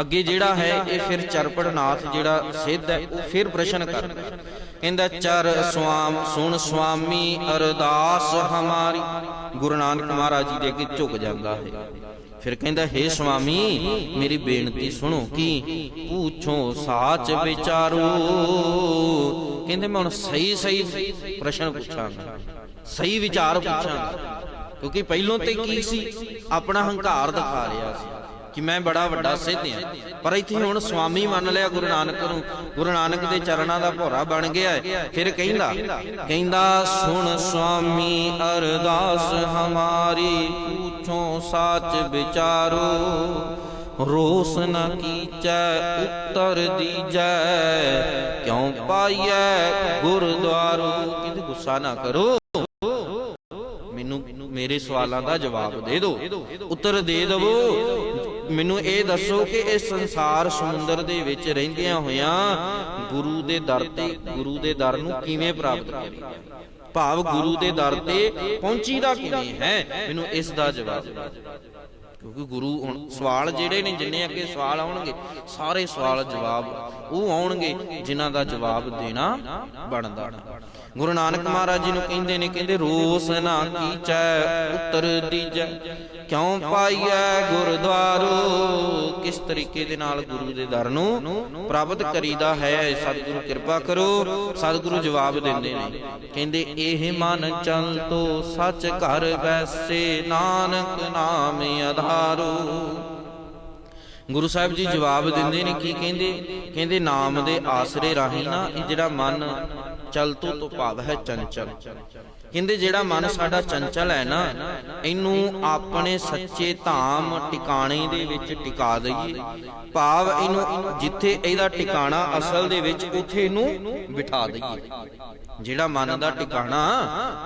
ਅੱਗੇ ਜਿਹੜਾ ਹੈ, ਇਹ ਫਿਰ ਚਰਪੜਨਾਥ ਜਿਹੜਾ ਸਿੱਧ ਹੈ, ਉਹ ਫਿਰ ਪ੍ਰਸ਼ਨ ਕਰਦਾ ਹੈ। ਚਰ ਸੁਆਮ, ਸੁਣ ਸੁਆਮੀ ਅਰਦਾਸ ਹਮਾਰੀ। ਗੁਰੂ ਨਾਨਕ ਮਹਾਰਾਜ ਜੀ ਦੇ ਅੱਗੇ ਝੁਕ ਜਾਂਦਾ ਹੈ। ਫਿਰ ਕਹਿੰਦਾ, ਹੇ ਸੁਆਮੀ, ਮੇਰੀ ਬੇਨਤੀ ਸੁਣੋ ਕੀ? ਪੁੱਛੋ ਸਾਚ ਵਿਚਾਰੋ। ਕਹਿੰਦੇ, ਮੈਂ ਹੁਣ ਸਹੀ ਸਹੀ ਪ੍ਰਸ਼ਨ ਪੁੱਛਾਂਗਾ। ਸਹੀ ਵਿਚਾਰ ਪੁੱਛਾਂਗਾ। ਕਿਉਂਕਿ ਪਹਿਲੋਂ ਤੇ ਕੀ ਸੀ? ਆਪਣਾ ਹੰਕਾਰ ਦਿਖਾ ਰਿਹਾ ਸੀ। ਕਿ ਮੈਂ ਬੜਾ ਵੱਡਾ ਸਿੱਧ ਹਾਂ। ਪਰ ਇੱਥੇ ਹੁਣ ਸੁਆਮੀ ਮੰਨ ਲਿਆ ਗੁਰੂ ਨਾਨਕ ਨੂੰ, ਗੁਰੂ ਨਾਨਕ ਦੇ ਚਰਨਾਂ ਦਾ ਭੋਰਾ ਬਣ ਗਿਆ ਹੈ। ਫਿਰ ਕਹਿੰਦਾ ਕਹਿੰਦਾ, ਸੁਣ ਸੁਆਮੀ ਅਰਦਾਸ ਹਮਾਰੀ, ਪੁੱਛੋ ਸਾਚ ਵਿਚਾਰੋ। ਰੋਸ ਨ ਕੀਚੈ, ਉੱਤਰ ਦੀਜੈ। ਕਿਉ ਪਾਈਐ ਗੁਰਦੁਆਰੋ? ਕਹਿੰਦੇ, ਗੁੱਸਾ ਨਾ ਕਰੋ। ਮੈਨੂੰ ਮੇਰੇ ਸਵਾਲਾਂ ਦਾ ਜਵਾਬ ਦੇ ਦਿਓ। ਉੱਤਰ ਦੇ ਦਵੋ। ਮੈਨੂੰ ਇਹ ਦੱਸੋ ਕਿ ਇਸ ਸੰਸਾਰ ਸਮੁੰਦਰ ਦੇ ਵਿੱਚ ਰਹਿੰਦਿਆਂ ਹੋਇਆਂ ਗੁਰੂ ਦੇ ਦਰ ਤੇ, ਗੁਰੂ ਦੇ ਦਰ ਨੂੰ ਕਿਵੇਂ ਪ੍ਰਾਪਤ ਕਰੀਏ? ਭਾਵ ਗੁਰੂ ਦੇ ਦਰ ਤੇ ਪਹੁੰਚੀਦਾ ਕਿਵੇਂ ਹੈ? ਮੈਨੂੰ ਇਸ ਦਾ ਜਵਾਬ ਕਿਉਂਕਿ ਗੁਰੂ ਹੁਣ ਸਵਾਲ ਜਿਹੜੇ ਨੇ, ਜਿੰਨੇ ਅੱਗੇ ਸਵਾਲ ਆਉਣਗੇ, ਸਾਰੇ ਸਵਾਲ ਜਵਾਬ ਉਹ ਆਉਣਗੇ ਜਿਨ੍ਹਾਂ ਦਾ ਜਵਾਬ ਦੇਣਾ ਬਣਦਾ। ਗੁਰੂ ਨਾਨਕ ਮਹਾਰਾਜ ਜੀ ਨੂੰ ਕਹਿੰਦੇ ਨੇ, ਕਹਿੰਦੇ, ਰੋਸ ਨਾ ਕੀਚੈ, ਉੱਤਰ ਦੀਜੈ। ਕਿਉਂ ਪਾਈਐ ਗੁਰਦੁਆਰੋ? ਕਿਸ ਤਰੀਕੇ ਦੇ ਨਾਲ ਗੁਰੂ ਦੇ ਦਰ ਨੂੰ ਪ੍ਰਾਪਤ ਕਰੀਦਾ ਹੈ? ਸਤਿਗੁਰੂ ਕਿਰਪਾ ਕਰੋ। ਸਤਿਗੁਰੂ ਜਵਾਬ ਦਿੰਦੇ ਨੇ, ਕਹਿੰਦੇ, ਇਹ ਮਨ ਚਲ ਤੋ ਸੱਚ ਘਰ ਵੈਸੇ, ਨਾਨਕ ਨਾਮ ਆਧਾਰੋ। ਗੁਰੂ ਸਾਹਿਬ ਜੀ ਜਵਾਬ ਦਿੰਦੇ ਨੇ, ਕੀ ਕਹਿੰਦੇ? ਕਹਿੰਦੇ, ਨਾਮ ਦੇ ਆਸਰੇ ਰਾਹੀਂ ਨਾ ਇਹ ਜਿਹੜਾ ਮਨ ਚਲਤੋ ਤੋਂ ਭਾਵ ਹੈ ਚੰਚਲ। ਕਹਿੰਦੇ ਜਿਹੜਾ ਮਨ ਸਾਡਾ ਚੰਚਲ ਹੈ ਨਾ, ਇਹਨੂੰ ਆਪਣੇ ਸੱਚੇ ਧਾਮ ਟਿਕਾਣੇ ਦੇ ਵਿੱਚ ਟਿਕਾ ਦਈਏ। ਭਾਵ ਇਹਨੂੰ ਜਿੱਥੇ ਇਹਦਾ ਟਿਕਾਣਾ ਅਸਲ ਦੇ ਵਿੱਚ ਉਥੇ ਇਹਨੂੰ ਬਿਠਾ ਦਈਏ। ਜਿਹੜਾ ਮਨ ਦਾ ਟਿਕਾਣਾ,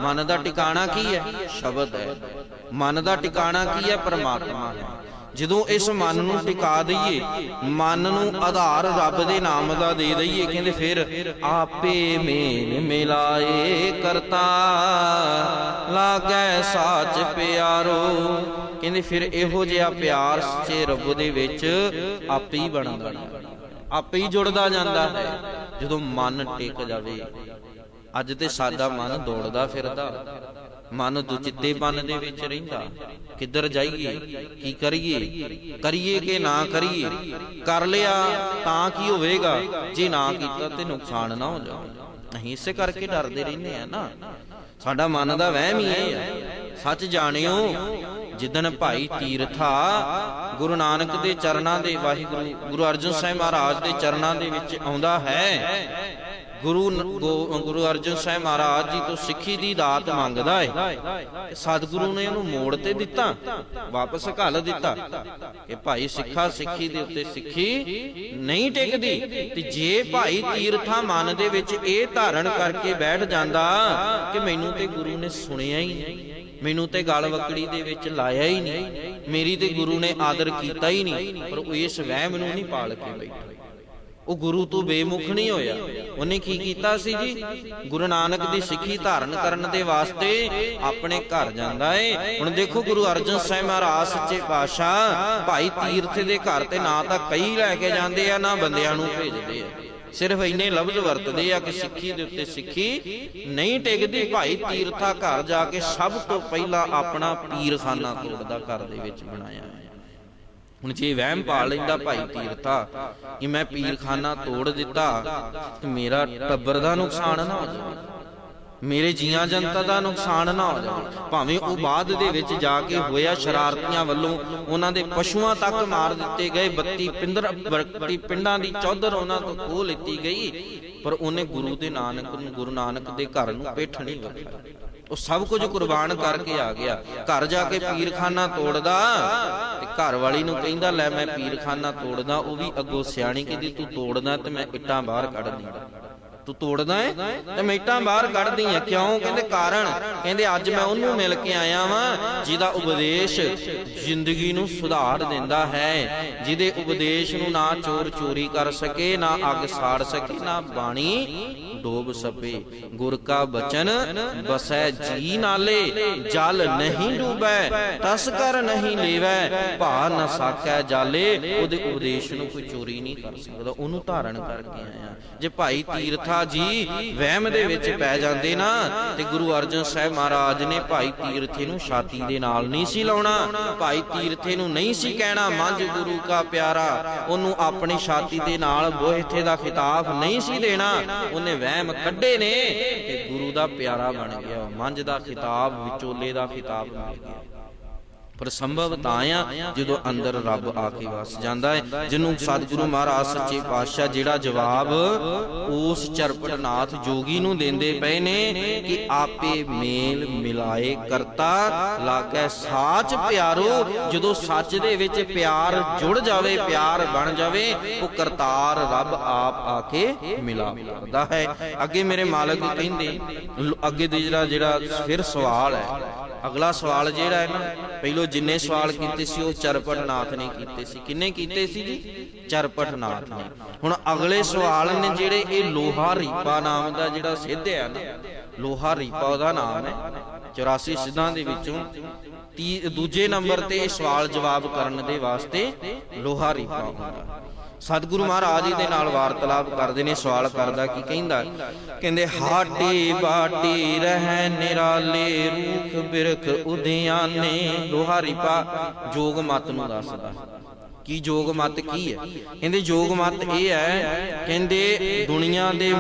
ਮਨ ਦਾ ਟਿਕਾਣਾ ਕੀ ਹੈ? ਸ਼ਬਦ ਹੈ। ਮਨ ਦਾ ਟਿਕਾਣਾ ਕੀ ਹੈ? ਪਰਮਾਤਮਾ ਹੈ। ਜਦੋਂ ਇਸ ਮਨ ਨੂੰ ਟਿਕਾ ਦਈਏ ਮਨ ਨੂੰ ਆਧਾਰ ਰੱਬ ਦੇ ਨਾਮ ਦਾ ਦੇ ਦਈਏ ਕਹਿੰਦੇ ਫਿਰ ਆਪੇ ਮੇਨ ਮਿਲਾਏ ਕਰਤਾ। ਲਾਗੈ ਸਾਚ ਪਿਆਰੋ। ਕਹਿੰਦੇ ਫਿਰ ਇਹੋ ਜਿਹਾ ਪਿਆਰ ਸੱਚੇ ਰੱਬ ਦੇ ਵਿੱਚ ਆਪੇ ਹੀ ਬਣਦਾ। ਆਪੇ ਹੀ ਜੁੜਦਾ ਜਾਂਦਾ ਹੈ। ਜਦੋਂ ਮਨ ਟਿਕ ਜਾਵੇ ਅੱਜ ਤੇ ਸਾਡਾ ਮਨ ਦੌੜਦਾ ਫਿਰਦਾ। ਮਨ ਦੁਚਿੱਤੇਪਨ ਦੇ ਵਿੱਚ ਰਹਿੰਦਾ। ਕਿੱਧਰ ਜਾਈਏ? ਕੀ ਕਰੀਏ? ਕਰੀਏ ਕਿ ਨਾ ਕਰੀਏ? ਕਰ ਲਿਆ ਤਾਂ ਕੀ ਹੋਵੇਗਾ? ਜੇ ਨਾ ਕੀਤਾ ਤੇ ਨੁਕਸਾਨ ਨਾ ਹੋ ਜਾਵੇ। ਅਸੀਂ ਇਸੇ ਕਰਕੇ ਡਰਦੇ ਰਹਿੰਦੇ ਆ ਨਾ। ਸਾਡਾ ਮਨ ਦਾ ਵਹਿਮ ਹੀ ਹੈ ਸੱਚ ਜਾਣਿਓ ਜਿੱਦਣ ਭਾਈ ਤੀਰਥਾ ਗੁਰੂ ਨਾਨਕ ਦੇ ਚਰਨਾਂ ਦੇ ਵਾਹਿਗੁਰੂ ਗੁਰੂ ਅਰਜਨ ਸਾਹਿਬ ਮਹਾਰਾਜ ਦੇ ਚਰਨਾਂ ਦੇ ਵਿੱਚ ਆਉਂਦਾ ਹੈ। ਗੁਰੂ ਗੋ- ਗੁਰੂ ਅਰਜਨ ਸਾਹਿਬ ਮਹਾਰਾਜ ਜੀ ਤੋਂ ਸਿੱਖੀ ਦੀ ਦਾਤ ਮੰਗਦਾ ਹੈ ਸਤਿਗੁਰੂ ਨੇ ਉਹਨੂੰ ਮੋੜ ਤੇ ਦਿੱਤਾ, ਵਾਪਸ ਘੱਲ ਦਿੱਤਾ। ਕਿ ਭਾਈ ਸਿੱਖਾ ਸਿੱਖੀ ਦੇ ਉੱਤੇ ਸਿੱਖੀ ਨਹੀਂ ਟਿਕਦੀ। ਤੇ ਜੇ ਭਾਈ ਤੀਰਥਾ ਮਨ ਦੇ ਵਿੱਚ ਇਹ ਧਾਰਨ ਕਰਕੇ ਬੈਠ ਜਾਂਦਾ ਕਿ ਮੈਨੂੰ ਤੇ ਗੁਰੂ ਨੇ ਸੁਣਿਆ ਹੀ ਨਹੀਂ, ਮੈਨੂੰ ਤੇ ਗਲ ਵਕੜੀ ਦੇ ਵਿੱਚ ਲਾਇਆ ਹੀ ਨਹੀਂ, ਮੇਰੀ ਤੇ ਗੁਰੂ ਨੇ ਆਦਰ ਕੀਤਾ ਹੀ ਨਹੀਂ, ਪਰ ਉਹ ਇਸ ਵਹਿਮ ਨੂੰ ਨਹੀਂ ਪਾਲ ਕੇ ਬੈਠਾ। ਉਹ ਗੁਰੂ ਤੋਂ ਬੇਮੁਖ ਨਹੀਂ ਹੋਇਆ। ਉਹਨੇ ਕੀ ਕੀਤਾ ਸੀ ਜੀ? ਗੁਰੂ ਨਾਨਕ ਦੀ ਸਿੱਖੀ ਧਾਰਨ ਕਰਨ ਦੇ ਵਾਸਤੇ ਆਪਣੇ ਘਰ ਜਾਂਦਾ ਏ। ਹੁਣ ਦੇਖੋ ਗੁਰੂ ਅਰਜਨ ਸਾਹਿਬ ਮਹਾਰਾਜ, ਸੱਚੇ ਪਾਤਸ਼ਾਹ, ਭਾਈ ਤੀਰਥ ਦੇ ਘਰ ਤੇ ਨਾ ਤਾਂ ਕਈ ਲੈ ਕੇ ਜਾਂਦੇ ਆ, ਨਾ ਬੰਦਿਆਂ ਨੂੰ ਭੇਜਦੇ ਆ। ਸਿਰਫ ਇੰਨੇ ਲਫ਼ਜ਼ ਵਰਤਦੇ ਆ ਕਿ ਸਿੱਖੀ ਦੇ ਉੱਤੇ ਸਿੱਖੀ ਨਹੀਂ ਟਿਕਦੀ। ਭਾਈ ਤੀਰਥਾ ਘਰ ਜਾ ਕੇ ਸਭ ਤੋਂ ਪਹਿਲਾਂ ਆਪਣਾ ਪੀਰਖਾਨਾ ਦਾ ਘਰ ਦੇ ਵਿੱਚ ਬਣਾਇਆ। ਹੁਣ ਜੇ ਵਹਿਮ ਪਾਲ ਲੈਂਦਾ ਭਾਈ ਤੀਰਥਾ ਕਿ ਮੈਂ ਪੀਰਖਾਨਾ ਤੋੜ ਦਿੱਤਾ, ਤੇ ਮੇਰਾ ਟੱਬਰ ਦਾ ਨੁਕਸਾਨ ਨਾ ਹੋ ਜਾਵੇ। ਮੇਰੇ ਜੀਆਂ ਜਨਤਾ ਦਾ ਨੁਕਸਾਨ ਨਾ ਹੋ ਜਾਵੇ। ਭਾਵੇਂ ਉਹ ਬਾਅਦ ਦੇ ਵਿੱਚ ਜਾ ਕੇ ਹੋਇਆ ਸ਼ਰਾਰਤੀਆਂ ਵੱਲੋਂ ਉਹਨਾਂ ਦੇ ਪਸ਼ੂਆਂ ਤੱਕ ਮਾਰ ਦਿੱਤੇ ਗਏ 32 ਪਿੰਦਰ 32 ਪਿੰਡਾਂ ਦੀ ਚੌਧਰ ਉਹਨਾਂ ਤੋਂ ਖੋਹ ਲਿੱਤੀ ਗਈ, ਪਰ ਉਹਨੇ ਗੁਰੂ ਦੇ ਨਾਨਕ ਨੂੰ ਗੁਰੂ ਨਾਨਕ ਦੇ ਘਰ ਨੂੰ ਪਿੱਠ ਨਹੀਂ ਵਿਖਾਈ। ਉਹ ਸਭ ਕੁਝ ਕੁਰਬਾਨ ਕਰਕੇ ਆ ਗਿਆ। ਘਰ ਜਾ ਕੇ ਪੀਰਖਾਨਾ ਤੋੜਦਾ। ਤੇ ਘਰ ਵਾਲੀ ਨੂੰ ਕਹਿੰਦਾ ਲੈ ਮੈਂ ਪੀਰਖਾਨਾ ਤੋੜਦਾ ਉਹ ਵੀ ਅੱਗੋਂ ਸਿਆਣੀ ਕਹਿੰਦੀ ਤੂੰ ਤੋੜਦਾ ਤੇ ਮੈਂ ਇੱਟਾਂ ਬਾਹਰ ਕੱਢ ਦਿੰਦਾ ਤੂੰ ਤੋੜਦਾ ਹੈ ਤੇ ਮੈਂ ਇੱਟਾਂ ਬਾਹਰ ਕੱਢਦੀ ਆ। ਕਿਉਂ? ਕਹਿੰਦੇ ਕਾਰਨ? ਕਹਿੰਦੇ ਅੱਜ ਮੈਂ ਉਹਨੂੰ ਮਿਲ ਕੇ ਆਇਆ ਵਾਂ ਜਿਹਦਾ ਉਪਦੇਸ਼ ਜ਼ਿੰਦਗੀ ਨੂੰ ਸੁਧਾਰ ਦਿੰਦਾ ਹੈ। ਜਿਹਦੇ ਉਪਦੇਸ਼ ਨੂੰ ਨਾ ਚੋਰ ਚੋਰੀ ਕਰ ਸਕੇ ਨਾ ਅੱਗ ਸਾੜ ਸਕੇ ਨਾ ਬਾਣੀ ਡੋਬ ਸਕੇ ਗੁਰ ਕਾ ਬਚਨ ਬਸੈ ਜੀ ਨਾਲੇ, ਜਲ ਨਹੀਂ ਡੂਬੈ, ਤਸ ਕਰ ਨਹੀਂ ਲੇਵੈ ਭਾ ਨ ਸਾਕੈ ਜਾਲੇ। ਉਹਦੇ ਉਪਦੇਸ਼ ਨੂੰ ਕੋਈ ਚੋਰੀ ਨਹੀਂ ਕਰ ਸਕਦਾ। ਉਹਨੂੰ ਧਾਰਨ ਕਰਕੇ ਆਇਆ। ਜੇ ਭਾਈ ਤੀਰਥਾ ਜੀ ਵਹਿਮ ਦੇ ਵਿੱਚ ਪੈ ਜਾਂਦੇ ਨਾ, ਤੇ ਗੁਰੂ ਅਰਜਨ ਸਾਹਿਬ ਮਹਾਰਾਜ ਨੇ ਭਾਈ ਤੀਰਥੇ ਨੂੰ ਛਾਤੀ ਦੇ ਨਾਲ ਨਹੀਂ ਸੀ ਲਾਉਣਾ। ਭਾਈ ਤੀਰਥੇ ਨੂੰ ਨਹੀਂ ਸੀ ਕਹਿਣਾ, ਮੰਝ ਗੁਰੂ ਕਾ ਪਿਆਰਾ। ਉਹਨੂੰ ਆਪਣੀ ਛਾਤੀ ਦੇ ਨਾਲ ਬੋਹਿਥੇ ਦਾ ਖਿਤਾਬ ਨਹੀਂ ਸੀ ਦੇਣਾ। ਉਹਨੇ ਵਹਿਮ ਕੱਢੇ ਨੇ ਤੇ ਗੁਰੂ ਦਾ ਪਿਆਰਾ ਬਣ ਗਿਆ। ਮੰਝ ਦਾ ਖਿਤਾਬ, ਵਿਚੋਲੇ ਦਾ ਖਿਤਾਬ ਮਿਲ ਗਿਆ। ਪਰ ਸੰਭਵ ਤਾਂ ਆ ਜਦੋਂ ਅੰਦਰ ਰੱਬ ਆ ਕੇ ਵਸ ਜਾਂਦਾ ਹੈ ਜਿਹਨੂੰ ਸਤਿਗੁਰੂ ਮਹਾਰਾਜ, ਸੱਚੇ ਪਾਤਸ਼ਾਹ ਜਿਹੜਾ ਜਵਾਬ ਉਸ ਚਰਪਟਨਾਥ ਜੋਗੀ ਨੂੰ ਦਿੰਦੇ ਪਏ ਨੇ ਕਿ ਆਪੇ ਮੇਲ ਮਿਲਾਏ ਕਰਤਾ ਲਾਗੈ ਸਾਚ ਪਿਆਰੋ, ਜਦੋਂ ਸੱਚ ਦੇ ਵਿੱਚ ਪਿਆਰ ਜੁੜ ਜਾਵੇ, ਪਿਆਰ ਬਣ ਜਾਵੇ, ਉਹ ਕਰਤਾਰ ਰੱਬ ਆਪ ਆ ਕੇ ਮਿਲਾ ਕਰਦਾ ਹੈ। ਅੱਗੇ ਮੇਰੇ ਮਾਲਕ ਕਹਿੰਦੇ, ਅੱਗੇ ਦੇ ਜਿਹੜਾ ਜਿਹੜਾ ਫਿਰ ਸਵਾਲ ਹੈ ਅਗਲਾ ਸਵਾਲ ਜਿਹੜਾ ਹੈ ਨਾ, ਪਹਿਲੋ ਜਿੰਨੇ ਸਵਾਲ ਕੀਤੇ ਸੀ, ਉਹ ਚਰਪਟਨਾਥ ਨੇ ਕੀਤੇ ਸੀ। ਕਿੰਨੇ ਕੀਤੇ ਸੀ ਜੀ? ਚਰਪਟਨਾਥ ਨੇ। ਹੁਣ ਅਗਲੇ ਸਵਾਲ ਨੇ ਜਿਹੜੇ ਇਹ ਲੋਹਾ ਰੀਪਾ ਨਾਮ ਦਾ ਜਿਹੜਾ ਸਿੱਧ ਹੈ ਨਾ, ਲੋਹਾ ਰੀਪਾ ਉਹਦਾ ਨਾਮ ਹੈ। 84 ਸਿੱਧਾਂ ਦੇ ਵਿੱਚੋਂ ਤੀ, ਦੂਜੇ ਨੰਬਰ ਤੇ ਇਹ ਸਵਾਲ ਜਵਾਬ ਕਰਨ ਦੇ ਵਾਸਤੇ ਲੋਹਾ ਰੀਪਾ ਹੁੰਦਾ। ਸਤਿਗੁਰੂ ਮਹਾਰਾਜ ਜੀ ਦੇ ਨਾਲ ਵਾਰਤਾਲਾਪ ਕਰਦੇ ਨੇ, ਸਵਾਲ ਕਰਦਾ ਕੀ ਕਹਿੰਦਾ? ਕਹਿੰਦੇ ਹਾਟੀ ਬਾਟੀ ਰਹਿ ਨਿਰਾਲੇ, ਰੂਖ ਬਿਰਖ ਉਦਿਆਨੇ। ਲੋਹਾਰੀ ਪਾ, ਜੋਗ ਮਤ ਨੂੰ ਦੱਸਦਾ। ਕੀ ਜੋਗ ਮਤ ਕੀ ਹੈ? ਕਹਿੰਦੇ, ਜੋਗ ਮਤ ਇਹ ਹੈ, ਕਹਿੰਦੇ, ਦੁਨੀਆ ਦੇ